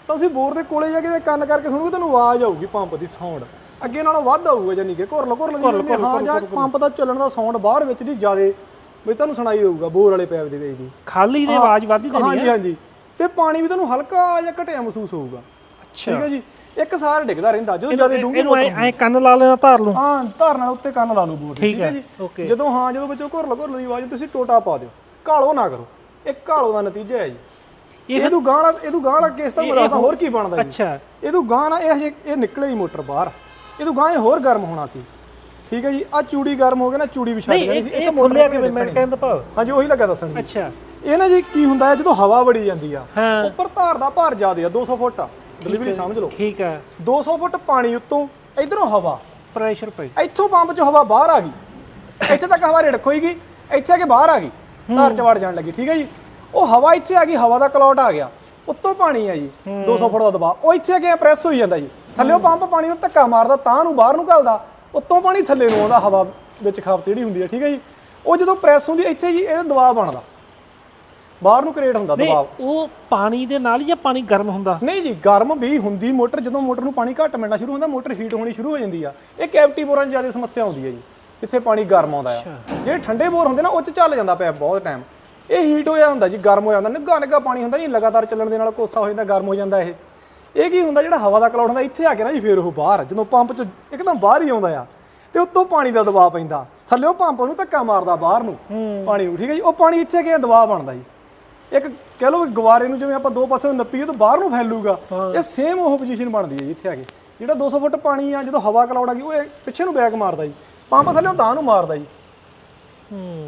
ਤਾਂ ਤੁਸੀਂ ਬੋਰ ਦੇ ਕੋਲੇ ਜਾ ਕੇ ਕੰਨ ਕਰਕੇ ਸੁਣੋਗੇ ਤੁਹਾਨੂੰ ਆਵਾਜ਼ ਆਊਗੀ ਪੰਪ ਦੀ ਸਾਊਂਡ ਅੱਗੇ ਨਾਲੋਂ ਵੱਧ ਆਊਗਾ ਜਾਨੀ ਕਿ ਘੁਰਲ ਘੁਰਲ ਦੀ ਹਾਂ ਜਾਂ ਪੰਪ ਦਾ ਚੱਲਣ ਦਾ ਸਾਊਂਡ ਬਾਹਰ ਵਿੱਚ ਦੀ ਜ਼ਿਆਦੇ ਵੀ ਤੁਹਾਨੂੰ ਸੁਣਾਈ ਦੇਊਗਾ ਬੋਰ ਵਾਲੇ ਪੈਪ ਦੇ ਵਿੱਚ ਦੀ। ਖਾਲੀ ਦੀ ਆਵਾਜ਼ ਵੱਧਦੀ ਜਾਂਦੀ ਹਾਂਜੀ ਹਾਂਜੀ। ਤੇ ਪਾਣੀ ਵੀ ਤੁਹਾਨੂੰ ਹਲਕਾ ਜਾਂ ਘਟਿਆ ਮਹਿਸੂਸ ਹੋਊਗਾ। ਅੱਛਾ। ਠੀਕ ਹੈ ਜੀ? ਇੱਕ ਸਾਰ ਡਿੱਗਦਾ ਰਹਿੰਦਾ ਜਦੋਂ ਜ਼ਿਆਦਾ ਡੂੰਘੀ ਇਹਨੂੰ ਐ ਕੰਨ ਲਾ ਲੈਣਾ ਧਾਰ ਲਓ। ਹਾਂ ਧਾਰ ਨਾਲ ਉੱਤੇ ਕੰਨ ਲਾ ਲਓ ਬੋਰ ਠੀਕ ਹੈ ਜੀ? ਜਦੋਂ ਹਾਂ ਜਦੋਂ ਵਿੱਚੋਂ ਘੁਰਲ ਘੁਰਲ ਦੀ ਆਵਾਜ਼ ਤੁਸੀਂ ਟੋਟਾ ਪਾ ਦਿਓ। ਕਾਲੋ ਨਾ ਕਰੋ। ਇਹ ਕਾਲੋ ਦਾ ਨਤੀਜਾ ਹੈ ਜੀ। ਇਹ ਤੂੰ ਗਾਣਾ ਇਹ ਤੂੰ ਗਾਣਾ ਕੇਸ ਤਾਂ ਮਰਾਦਾ ਹੋਰ ਕੀ ਬਣਦਾ ਜੀ? ਅੱਛਾ। ਇਹ ਤੂੰ ਗਾਣਾ ਇਹ ਇਹ ਨਿਕਲੇ ਹੀ ਮੋਟਰ ਬਾਹਰ। ਇਹ ਤੂੰ ਗਾਣੇ ਹੋਰ ਗਰਮ ਹੋਣਾ ਸੀ। ਠੀਕ ਹੈ ਜੀ ਆ ਚੂੜੀ ਗਰਮ ਹੋ ਗਿਆ ਨਾ ਚੂੜੀ ਵੀ ਛੱਡ ਨਹੀਂ ਇਹ ਸੀ ਇਹ ਖੁੱਲਿਆ ਕਿਵੇਂ ਮੈਂ ਕਹਿੰਦਾ ਭਾਵ। ਹਾਂਜੀ ਉਹੀ ਲੱਗਾ ਦੱਸਣ ਜੀ ਅੱਛਾ। ਇਹ ਨਾ ਜੀ ਕੀ ਹੁੰਦਾ ਹੈ ਜਦੋਂ ਹਵਾ ਬੜੀ ਜਾਂਦੀ ਆ ਉੱਪਰ ਧਾਰ ਦਾ ਭਾਰ ਜ਼ਿਆਦਾ ਆ 200 ਫੁੱਟ ਆ। ਡਿਲੀਵਰੀ ਸਮਝ ਲਓ। ਠੀਕ ਆ। 200 ਫੁੱਟ ਪਾਣੀ ਉੱਤੋਂ ਇਧਰੋਂ ਹਵਾ। ਪ੍ਰੈਸ਼ਰ ਪਈ। ਇੱਥੋਂ ਪੰਪ 'ਚ ਹਵਾ ਬਾਹਰ ਆ ਗਈ। ਇੱਥੇ ਤੱਕ ਹਵਾ ਰਿੜਕ ਹੋਈਗੀ ਇੱਥੇ ਆ ਕੇ ਬਾਹਰ ਆ ਗਈ। ਧਾਰ 'ਚ ਵੜ ਜਾਣ ਲੱਗੀ ਠੀਕ ਹੈ ਜੀ। ਉਹ ਹਵਾ ਇੱਥੇ ਆ ਗਈ ਹਵਾ ਦਾ ਕਲੌਟ ਆ ਗਿਆ। ਉੱਤੋਂ ਪਾਣੀ ਆ ਜੀ 200 ਫੁੱਟ ਦਾ ਦਬਾਅ। ਉਹ ਇੱਥੇ ਆ ਕੇ ਪ੍ਰੈਸ ਹੋਈ ਜਾਂਦਾ ਜੀ। ਥੱਲੇੋਂ ਪੰਪ ਪਾਣੀ ਨੂੰ ਧੱਕਾ ਮਾਰਦਾ ਤਾਂ ਨੂੰ ਬਾਹਰ ਨੂੰ ਘਲਦਾ। ਉੱਤੋਂ ਪਾਣੀ ਥੱਲੇ ਨੂੰ ਆਉਂਦਾ ਹਵਾ ਵਿੱਚ ਖਪਤ ਜਿਹੜੀ ਹੁੰਦੀ ਹੈ ਠੀਕ ਹੈ ਜੀ? ਉਹ ਜਦੋਂ ਪ੍ਰੈਸ ਹੁੰਦੀ ਇੱਥੇ ਜੀ ਇਹਦਾ ਦਬਾਅ ਬਣਦਾ। ਬਾਹਰ ਨੂੰ ਕ੍ਰੀਏਟ ਹੁੰਦਾ ਦਬਾਅ। ਉਹ ਪਾਣੀ ਦੇ ਨਾਲ ਜਾਂ ਪਾਣੀ ਗਰਮ ਹੁੰਦਾ? ਨਹੀਂ ਜੀ ਗਰਮ ਵੀ ਹੁੰਦੀ ਮੋਟਰ ਜਦੋਂ ਮੋਟਰ ਨੂੰ ਪਾਣੀ ਘੱਟ ਮਿਲਣਾ ਸ਼ੁਰੂ ਹੁੰਦਾ ਮੋਟਰ ਹੀਟ ਹੋਣੀ ਸ਼ੁਰੂ ਹੋ ਜਾਂਦੀ ਆ। ਇਹ ਕੈਵਿਟੀ ਬੋਰਾਂ 'ਚ ਜ਼ਿਆਦਾ ਸਮੱਸਿਆ ਆਉਂਦੀ ਹੈ ਜੀ ਇੱਥੇ ਪਾਣੀ ਗਰਮ ਆਉਂਦਾ ਆ। ਜਿਹੜੇ ਠੰਡੇ ਬੋਰ ਹੁੰਦੇ ਨਾ ਉਹ 'ਚ ਚੱਲ ਜਾਂਦਾ ਪਿਆ ਬਹੁਤ ਟਾਈਮ ਇਹ ਹੀਟ ਹੋਇਆ ਹੁੰਦਾ ਜੀ ਗਰਮ ਹੋ ਜਾਂਦਾ ਨਿੱਘਾ ਨਿੱਘਾ ਪਾਣੀ ਹੁੰਦਾ ਨਹੀਂ ਲਗਾਤਾਰ ਚੱਲਣ ਦੇ ਨਾਲ ਕੋਸਾ ਹੋ ਜਾਂਦਾ ਗਰਮ ਹੋ ਜਾਂਦਾ ਇਹ। ਇਹ ਕੀ ਹੁੰਦਾ ਜਿਹੜਾ ਹਵਾ ਦਾ ਕਲੌੜ ਹੁੰਦਾ ਇੱਥੇ ਆ ਕੇ ਨਾ ਜੀ ਫੇਰ ਉਹ ਬਾਹਰ ਜਦੋਂ ਪੰਪ 'ਚ ਇੱਕਦਮ ਬਾਹਰ ਹੀ ਆਉਂਦਾ ਆ ਤੇ ਉੱਤੋਂ ਪਾਣੀ ਦਾ ਦਬਾਅ ਪੈਂਦਾ। ਥੱਲੇ ਉਹ ਪੰਪ ਨੂੰ ਧੱਕਾ ਮਾਰਦਾ ਬਾਹਰ ਨੂੰ ਪਾਣੀ ਨੂੰ ਠੀਕ ਹੈ ਜੀ? ਉਹ ਪਾਣੀ ਇੱਥੇ ਕੇ ਦਬਾਅ ਬਣਦਾ ਜੀ। ਇੱਕ ਕਹਿ ਲਓ ਗਵਾਰੇ ਨੂੰ ਜਿਵੇਂ ਆਪਾਂ ਦੋ ਪਾਸੇ ਤੋਂ ਨੱਪੀਏ ਤਾਂ ਬਾਹਰ ਨੂੰ ਫੈਲੂਗਾ। ਇਹ ਸੇਮ ਉਹ ਪੋਜੀਸ਼ਨ ਬਣਦੀ ਹੈ ਜੀ ਇੱਥੇ ਆ ਕੇ। ਜਿਹੜਾ 200 ਫੁੱਟ ਪਾਣੀ ਆ ਜਦੋਂ ਹਵਾ ਕਲੌੜ ਆ ਗਈ ਉਹ ਪਿੱਛੇ ਨੂੰ ਬੈਕ ਮਾਰਦਾ ਜੀ। ਪੰਪ ਥੱਲੇ ਤਾਂ ਨੂੰ ਮਾਰਦਾ ਜੀ।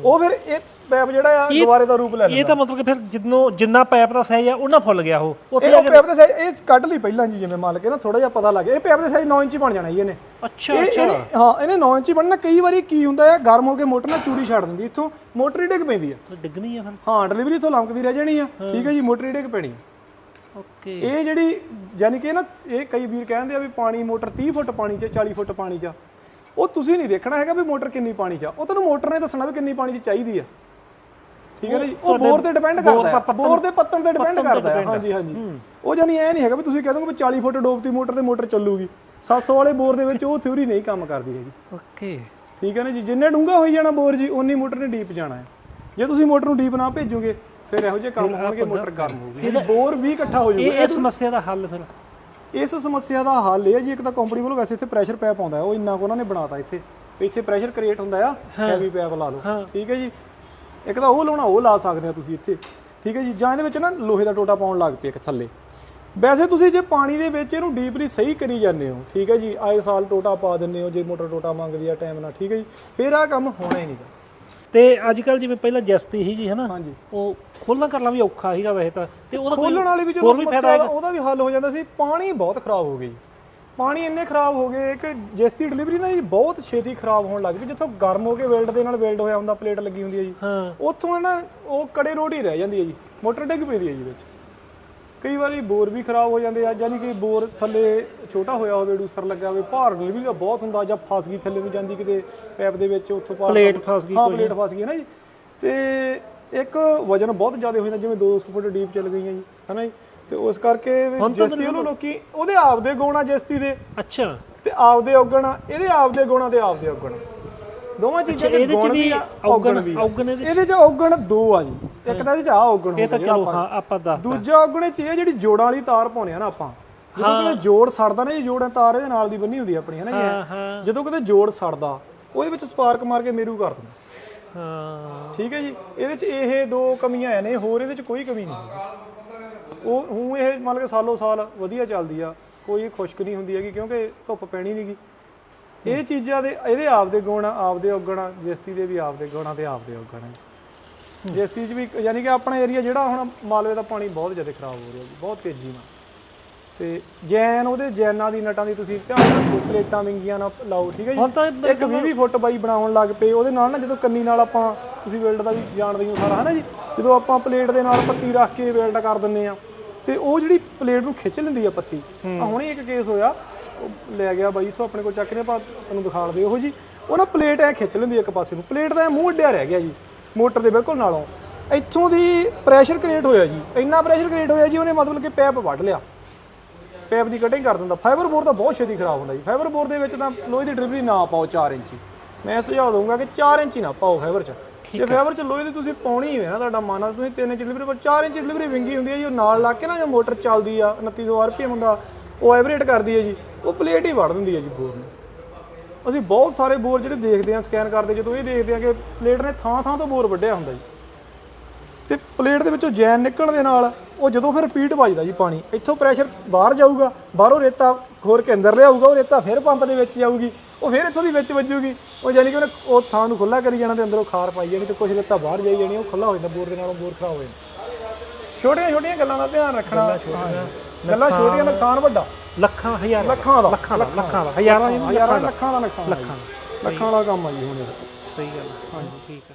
ਉਹ ਫਿਰ ਇਹ ਪੈਪ ਜਿਹੜਾ ਆ ਗਵਾਰੇ ਦਾ ਰੂਪ ਲੈ ਲੈਂਦਾ। ਇਹ ਤਾਂ ਮਤਲਬ ਕਿ ਫਿਰ ਜਿੰਨੋਂ ਜਿੰਨਾ ਪਾਈਪ ਦਾ ਸਾਈਜ਼ ਆ ਉਹਨਾਂ ਫੁੱਲ ਗਿਆ ਉਹ। ਉੱਥੇ ਇਹ ਪੈਪ ਦੇ ਸਾਈਜ਼ ਇਹ ਕੱਢ ਲਈ ਪਹਿਲਾਂ ਜੀ ਜਿਵੇਂ ਮੰਨ ਕੇ ਨਾ ਥੋੜਾ ਜਿਹਾ ਪਤਾ ਲੱਗ ਗਿਆ। ਇਹ ਪੈਪ ਦੇ ਸਾਈਜ਼ 9 ਇੰਚ ਬਣ ਜਾਣਾ ਜੀ ਇਹਨੇ। ਅੱਛਾ ਇਹ ਇਹਨੇ ਹਾਂ ਇਹਨੇ 9 ਇੰਚ ਬਣਨਾ। ਕਈ ਵਾਰੀ ਕੀ ਹੁੰਦਾ ਹੈ ਗਰਮ ਹੋ ਕੇ ਮੋਟਰ ਨਾਲ ਚੂੜੀ ਛੱਡ ਦਿੰਦੀ ਇੱਥੋਂ ਮੋਟਰ ਹੀ ਡਿੱਗ ਪੈਂਦੀ ਆ ਤਾਂ ਡਿੱਗਣੀ ਆ ਫਿਰ। ਹਾਂ ਡਿਲੀਵਰੀ ਇੱਥੋਂ ਲੰਕਦੀ ਰਹਿ ਜਾਣੀ ਆ। ਠੀਕ ਹੈ ਜੀ ਮੋਟਰ ਹੀ ਡਿੱਗ ਪੈਣੀ। ਓਕੇ। ਇਹ ਜਿਹੜੀ ਯਾਨੀ ਕਿ ਨਾ ਇਹ ਕਈ ਵੀਰ ਕਹਿੰਦੇ ਆ ਵੀ ਪਾਣੀ ਮੋਟਰ 30 ਫੁੱਟ ਪਾਣੀ 'ਚ 40 ਫੁੱਟ ਪਾਣੀ 'ਚ। ਉਹ ਤੁਸੀਂ ਨਹੀਂ ਦੇਖਣਾ ਹੈਗਾ ਵੀ ਮੋਟਰ ਕਿੰਨੀ ਪਾਣੀ 'ਚ ਆ। ਉਹ ਤੁਹਾਨੂੰ ਮੋਟਰ ਨੇ ਦੱਸਣਾ ਵੀ ਕਿੰਨੀ ਪਾਣੀ 'ਚ ਚਾਹੀਦੀ ਆ। ਠੀਕ ਹੈ ਨਾ ਜੀ? ਉਹ ਬੋਰ ਤੇ ਡਿਪੈਂਡ ਕਰਦਾ ਹੈ। ਬੋਰ ਦੇ ਪੱਤਨ ਤੇ ਡਿਪੈਂਡ ਕਰਦਾ ਹੈ। ਹਾਂਜੀ ਹਾਂਜੀ। ਉਹ ਜਾਨੀ ਐ ਨਹੀਂ ਹੈਗਾ ਵੀ ਤੁਸੀਂ ਕਹਿ ਦੋਗੇ ਵੀ 40 ਫੁੱਟ ਡੋਬਤੀ ਮੋਟਰ ਤੇ ਮੋਟਰ ਚੱਲੂਗੀ। 700 ਵਾਲੇ ਬੋਰ ਦੇ ਵਿੱਚ ਉਹ ਥਿਊਰੀ ਨਹੀਂ ਕੰਮ ਕਰਦੀ ਹੈਗੀ। ਓਕੇ। ਠੀਕ ਹੈ ਨਾ ਜੀ? ਜਿੰਨੇ ਡੂੰਘਾ ਹੋਈ ਜਾਣਾ ਬੋਰ ਜੀ ਉਨੀ ਮੋਟਰ ਨੇ ਡੀਪ ਜਾਣਾ ਹੈ। ਜੇ ਤੁਸੀਂ ਮੋਟਰ ਨੂੰ ਡੀਪ ਨਾ ਭੇਜੋਗੇ ਫਿਰ ਇਹੋ ਜਿਹੇ ਕੰਮ ਹੋਣਗੇ ਮੋਟਰ ਗਰਮ ਹੋਊਗੀ। ਜੀ ਬੋਰ ਵੀ ਇਕੱਠਾ ਹੋ ਜਾਊਗਾ। ਇਹ ਸਮੱਸਿਆ ਦਾ ਹੱਲ ਫਿਰ। ਇਸ ਸਮੱਸਿਆ ਦਾ ਹੱਲ ਇਹ ਹੈ ਜੀ ਇੱਕ ਤਾਂ ਕੰਪਨੀ ਵੱਲੋਂ ਵੈਸੇ ਇੱਥੇ ਪ੍ਰੈਸ਼ਰ ਪੈਪ ਆਉਂਦਾ ਉਹ ਇੰਨਾ ਕੁ ਉਹਨਾਂ ਨੇ ਬਣਾਤਾ ਇੱਥੇ। ਇੱਥੇ ਪ੍ਰੈਸ਼ਰ ਕ੍ਰੀਏਟ ਹੁੰਦਾ ਆ ਹੈਵੀ ਪੈਪ ਲਾ ਲਓ। ਠੀਕ ਹੈ ਜੀ? ਇੱਕ ਤਾਂ ਉਹ ਲਾਉਣਾ ਉਹ ਲਾ ਸਕਦੇ ਆ ਤੁਸੀਂ ਇੱਥੇ। ਠੀਕ ਹੈ ਜੀ? ਜਾਂ ਇਹਦੇ ਵਿੱਚ ਨਾ ਲੋਹੇ ਦਾ ਟੋਟਾ ਪਾਉਣ ਲੱਗ ਪਏ ਇੱਕ ਥੱਲੇ। ਵੈਸੇ ਤੁਸੀਂ ਜੇ ਪਾਣੀ ਦੇ ਵਿੱਚ ਇਹਨੂੰ ਡੀਪਲੀ ਸਹੀ ਕਰੀ ਜਾਂਦੇ ਹੋ ਠੀਕ ਹੈ ਜੀ? ਆਏ ਸਾਲ ਟੋਟਾ ਪਾ ਦਿੰਦੇ ਹੋ ਜੇ ਮੋਟਰ ਟੋਟਾ ਮੰਗਦੀ ਆ ਟਾਈਮ ਨਾਲ ਠੀਕ ਹੈ ਜੀ? ਫਿਰ ਆਹ ਕੰਮ ਹੋਣਾ ਹੀ ਨਹੀਂਗਾ ਤੇ ਅੱਜ ਕੱਲ ਜਿਵੇਂ ਪਹਿਲਾਂ ਜਸਤੀ ਸੀਗੀ ਹਨਾ? ਹਾਂਜੀ। ਉਹ ਖੋਲਣਾ ਕਰਨਾ ਵੀ ਔਖਾ ਸੀਗਾ ਵੈਸੇ ਤਾਂ। ਤੇ ਉਹਦਾ ਖੋਲਣ ਵਾਲੀ ਵੀ ਜਦੋਂ ਹੋਰ ਵੀ ਫਾਇਦਾ ਉਹਦਾ ਵੀ ਹੱਲ ਹੋ ਜਾਂਦਾ ਸੀ। ਪਾਣੀ ਬਹੁਤ ਖਰਾਬ ਹੋ ਗਈ ਪਾਣੀ ਇੰਨੇ ਖਰਾਬ ਹੋ ਗਏ ਕਿ ਜਿਸ ਦੀ ਡਿਲੀਵਰੀ ਨਾ ਜੀ ਬਹੁਤ ਛੇਤੀ ਖਰਾਬ ਹੋਣ ਲੱਗ ਪਈ। ਜਿੱਥੋਂ ਗਰਮ ਹੋ ਕੇ ਵੈਲਡ ਦੇ ਨਾਲ ਵੈਲਡ ਹੋਇਆ ਹੁੰਦਾ ਪਲੇਟ ਲੱਗੀ ਹੁੰਦੀ ਹੈ ਜੀ। ਹਾਂ। ਉੱਥੋਂ ਨਾ ਉਹ ਕੜੇ ਰੋਡ ਹੀ ਰਹਿ ਜਾਂਦੀ ਹੈ ਜੀ। ਮੋਟਰ ਡਿੱਗ ਪੈਂਦੀ ਹੈ ਜੀ ਵਿੱਚ। ਕਈ ਵਾਰੀ ਬੋਰ ਵੀ ਖਰਾਬ ਹੋ ਜਾਂਦੇ ਆ ਯਾਨੀ ਕਿ ਬੋਰ ਥੱਲੇ ਛੋਟਾ ਹੋਇਆ ਹੋਵੇ ਡੂਸਰ ਲੱਗਾ ਹੋਵੇ ਭਾਰ ਡਿਲੀਵਰੀ ਦਾ ਬਹੁਤ ਹੁੰਦਾ ਜਾਂ ਫਸ ਗਈ ਥੱਲੇ ਨੂੰ ਜਾਂਦੀ ਕਿਤੇ ਪੈਪ ਦੇ ਵਿੱਚ ਉੱਥੋਂ ਪਲੇਟ ਫਸ ਗਈ ਹਾਂ ਪਲੇਟ ਫਸ ਗਈ ਹੈ ਨਾ ਜੀ। ਤੇ ਇੱਕ ਵਜਨ ਬਹੁਤ ਜ਼ਿਆਦਾ ਹੋ ਜਾਂਦਾ ਜਿਵੇਂ 200 ਫੁੱਟ ਡੀਪ ਚੱਲ ਗਈਆਂ ਜੀ ਹਨਾ ਜੀ। ਤੇ ਉਸ ਕਰਕੇ ਜਸਤੀ ਉਹਨੂੰ ਲੋਕੀ ਉਹਦੇ ਆਪਦੇ ਗੁਣ ਆ ਜਸਤੀ ਦੇ ਅੱਛਾ। ਤੇ ਆਪਦੇ ਔਗਣ ਇਹਦੇ ਆਪਦੇ ਗੁਣਾਂ ਤੇ ਆਪਦੇ ਔਗਣ। ਦੋਵਾਂ ਚੀਜ਼ਾਂ ਦੇ ਗੁਣ ਵੀ ਔਗਣ ਔਗਣ ਇਹਦੇ ਚ? ਔਗਣ ਦੋ ਆ ਜੀ। ਇੱਕ ਤਾਂ ਇਹਦੇ ਚ ਆ ਔਗਣ ਇਹ ਤਾਂ ਚਲੋ ਹਾਂ ਆਪਾਂ ਦੱਸ ਦੂਜਾ ਔਗਣ ਇਹ ਚ ਇਹ ਜਿਹੜੀ ਜੋੜਾਂ ਵਾਲੀ ਤਾਰ ਪਾਉਨੇ ਆ ਨਾ ਆਪਾਂ। ਜਦੋਂ ਕਿਤੇ ਜੋੜ ਸੜਦਾ ਨਾ ਜੀ ਜੋੜਾਂ ਤਾਰ ਇਹਦੇ ਨਾਲ ਦੀ ਬੰਨੀ ਹੁੰਦੀ ਆ ਆਪਣੀ ਹੈ ਨਾ ਜਦੋਂ ਕਿਤੇ ਜੋੜ ਸੜਦਾ ਉਹਦੇ ਵਿੱਚ ਸਪਾਰਕ ਮਾਰ ਕੇ ਮੇਰੂ ਕਰ ਦਿੰਦਾ। ਹਾਂ। ਠੀਕ ਹੈ ਜੀ? ਇਹਦੇ ਚ ਇਹ ਦੋ ਕਮੀਆਂ ਆ ਨੇ ਹੋਰ ਇਹਦੇ ਚ ਕੋਈ ਕਮੀ ਨਹੀਂ। ਉਹ ਹੁਣ ਇਹ ਮੰਨ ਕੇ ਸਾਲੋ ਸਾਲ ਵਧੀਆ ਚੱਲਦੀ ਆ ਕੋਈ ਖੁਸ਼ਕ ਨਹੀਂ ਹੁੰਦੀ ਹੈਗੀ ਕਿਉਂਕਿ ਧੁੱਪ ਪੈਣੀ ਨਹੀਂਗੀ ਇਹ ਚੀਜ਼ਾਂ ਦੇ ਇਹਦੇ ਆਪਦੇ ਗੁਣ ਆਪਦੇ ਔਗਣ ਆ, ਜਿਸਤੀ ਦੇ ਵੀ ਆਪਦੇ ਗੁਣ ਆ ਤੇ ਆਪਦੇ ਔਗਣ ਜਿਸਤੀ ਚ ਵੀ ਯਾਨੀ ਕਿ ਆਪਣਾ ਏਰੀਆ ਜਿਹੜਾ ਹੁਣ ਮਾਲਵੇ ਦਾ ਪਾਣੀ ਬਹੁਤ ਜ਼ਿਆਦਾ ਖਰਾਬ ਹੋ ਰਿਹਾ ਜੀ ਬਹੁਤ ਤੇਜ਼ੀ ਨਾਲ। ਤੇ ਜੈਨ ਉਹਦੇ ਜੈਨਾਂ ਦੀ ਨਟਾਂ ਦੀ ਤੁਸੀਂ ਧਿਆਨ ਰੱਖੋ ਪਲੇਟਾਂ ਵਿੰਗੀਆਂ ਨਾ ਲਾਓ ਠੀਕ ਹੈ ਜੀ? ਹੁਣ ਤਾਂ ਇੱਕ 20 ਫੁੱਟ ਬਾਈ ਬਣਾਉਣ ਲੱਗ ਪਏ ਉਹਦੇ ਨਾਲ ਨਾ ਜਦੋਂ ਕੰਨੀ ਨਾਲ ਆਪਾਂ ਤੁਸੀਂ ਵੈਲਡ ਦਾ ਵੀ ਜਾਣਦੇ ਹੀ ਸਾਰਾ ਹੈ ਨਾ ਜੀ? ਜਦੋਂ ਆਪਾਂ ਪਲੇਟ ਦੇ ਨਾਲ ਪੱਤੀ ਰੱਖ ਕੇ ਵੈਲਡ ਕਰ ਦਿੰਨੇ ਆ ਤੇ ਉਹ ਜਿਹੜੀ ਪਲੇਟ ਨੂੰ ਖਿੱਚ ਲੈਂਦੀ ਆ ਪੱਤੀ ਆ ਹੁਣੇ ਇੱਕ ਕੇਸ ਹੋਇਆ ਉਹ ਲੈ ਗਿਆ ਬਾਈ ਇਥੋਂ ਆਪਣੇ ਕੋਲ ਚੱਕ ਨੇ ਆਪਾਂ ਤੁਹਾਨੂੰ ਦਿਖਾ ਦਦੇ ਉਹ ਜੀ ਉਹ ਨਾ ਪਲੇਟ ਐ ਖਿੱਚ ਲੈਂਦੀ ਇੱਕ ਪਾਸੇ ਨੂੰ। ਪਲੇਟ ਦਾ ਮੂੰਹ ਅੱਡਿਆ ਰਹਿ ਗਿਆ ਜੀ ਮੋਟਰ ਦੇ ਬਿਲਕੁਲ ਨਾਲੋਂ। ਇੱਥੋਂ ਦੀ ਪ੍ਰੈਸ਼ਰ ਕ੍ਰੀਏਟ ਹੋਇਆ ਜੀ ਇੰਨਾ ਪ੍ਰੈਸ਼ਰ ਕ੍ਰੀਏਟ ਹੋਇਆ ਜੀ ਉਹਨੇ ਮਤਲਬ ਕਿ ਪੈਪ ਵੱਢ ਲਿਆ। ਪੈਪ ਦੀ ਕਟਿੰਗ ਕਰ ਦਿੰਦਾ। ਫਾਈਬਰ ਬੋਰ ਤਾਂ ਬਹੁਤ ਛੇਤੀ ਖਰਾਬ ਹੁੰਦਾ ਜੀ। ਫਾਈਬਰ ਬੋਰ ਦੇ ਵਿੱਚ ਤਾਂ ਲੋਹੇ ਦੀ ਡਿਲੀਵਰੀ ਨਾ ਪਾਓ 4 ਇੰਚੀ। ਮੈਂ ਸੁਝਾਅ ਦਊਂਗਾ ਕਿ 4 ਇੰਚੀ ਨਾ ਪਾਓ ਫਾਈਬਰ 'ਚ। ਜੇ ਫਾਈਬਰ 'ਚ ਲੋਹੇ ਦੀ ਤੁਸੀਂ ਪਾਉਣੀ ਹੀ ਨਾ ਤੁਹਾਡਾ ਮਨ ਆ ਤੁਸੀਂ 3 ਇੰਚ ਡਿਲੀਵਰੀ ਪਰ 4 ਇੰਚ ਡਿਲੀਵਰੀ ਵਿੰਗੀ ਹੁੰਦੀ ਹੈ ਜੀ ਉਹ ਨਾਲ ਲਾ ਕੇ ਨਾ ਜੋ ਮੋਟਰ ਚੱਲਦੀ ਆ 2900 ਆਰਪੀਐਮ ਹੁੰਦਾ ਉਹ ਵਾਈਬ੍ਰੇਟ ਕਰਦੀ ਹੈ ਜੀ ਉਹ ਪਲੇਟ ਹੀ ਵੜ ਦਿੰਦੀ ਹੈ ਜੀ ਬੋਰ ਨੂੰ। ਅਸੀਂ ਬਹੁਤ ਸਾਰੇ ਬੋਰ ਜਿਹੜੇ ਦੇਖਦੇ ਆ ਸਕੈਨ ਕਰਦੇ ਜਦੋਂ ਇਹ ਦੇਖਦੇ ਆ ਕਿ ਪਲੇਟ ਨੇ ਥਾਂ ਥਾਂ ਤੋਂ ਬੋਰ ਵੱਢਿਆ ਹੁੰਦਾ ਜੀ। ਤੇ ਪਲੇਟ ਦੇ ਵਿੱਚੋਂ ਜੈਨ ਨਿਕਲਣ ਦੇ ਨਾਲ ਉਹ ਜਦੋਂ ਫਿਰ ਰਿਪੀਟ ਵੱਜਦਾ ਜੀ ਪਾਣੀ ਇੱਥੋਂ ਪ੍ਰੈਸ਼ਰ ਬਾਹਰ ਜਾਊਗਾ ਬਾਹਰੋਂ ਰੇਤਾ ਖੋਰ ਕੇ ਅੰਦਰ ਲਿਆਊਗਾ ਉਹ ਰੇਤਾ ਫਿਰ ਪੰਪ ਦੇ ਵਿੱਚ ਜਾਊਗੀ ਉਹ ਫਿਰ ਇੱਥੋਂ ਦੀ ਵਿੱਚ ਵੱਜੂਗੀ। ਉਹ ਯਾਨੀ ਕਿ ਉਹਨੇ ਉਹ ਥਾਂ ਨੂੰ ਖੁੱਲਾ ਕਰੀ ਜਾਣਾ ਤੇ ਅੰਦਰੋਂ ਖਾਰ ਪਾਈ ਜਾਣੀ ਤੇ ਕੁਝ ਰੇਤਾ ਬਾਹਰ ਜਾਈ ਜਾਣੀ ਉਹ ਖੁੱਲਾ ਹੋ ਜਾਂਦਾ ਬੋਰ ਦੇ ਨਾਲੋਂ ਬੋਰ ਖਰਾਬ ਹੋ ਜਾਂਦਾ। ਛੋਟੀਆਂ ਛੋਟੀਆਂ ਗੱਲਾਂ ਦਾ ਧਿਆਨ ਰੱਖਣਾ। ਗੱਲਾਂ ਛੋਟੀਆਂ ਨੁਕਸਾਨ ਵੱਡਾ। ਲੱਖਾਂ ਹਜ਼ਾਰਾਂ। ਲੱਖਾਂ ਦਾ। ਲੱਖਾਂ ਦਾ ਲੱਖਾਂ ਦਾ। ਹਜ਼ਾਰਾਂ ਹਜ਼ਾਰਾਂ ਲੱਖਾਂ ਦਾ ਨੁਕਸਾਨ ਲੱਖਾਂ ਲੱਖਾਂ ਲੱਖਾਂ ਦਾ ਕੰਮ ਆ ਜੀ ਹੁਣ ਸਹੀ ਗੱਲ ਹਾਂਜੀ ਠੀਕ ਆ।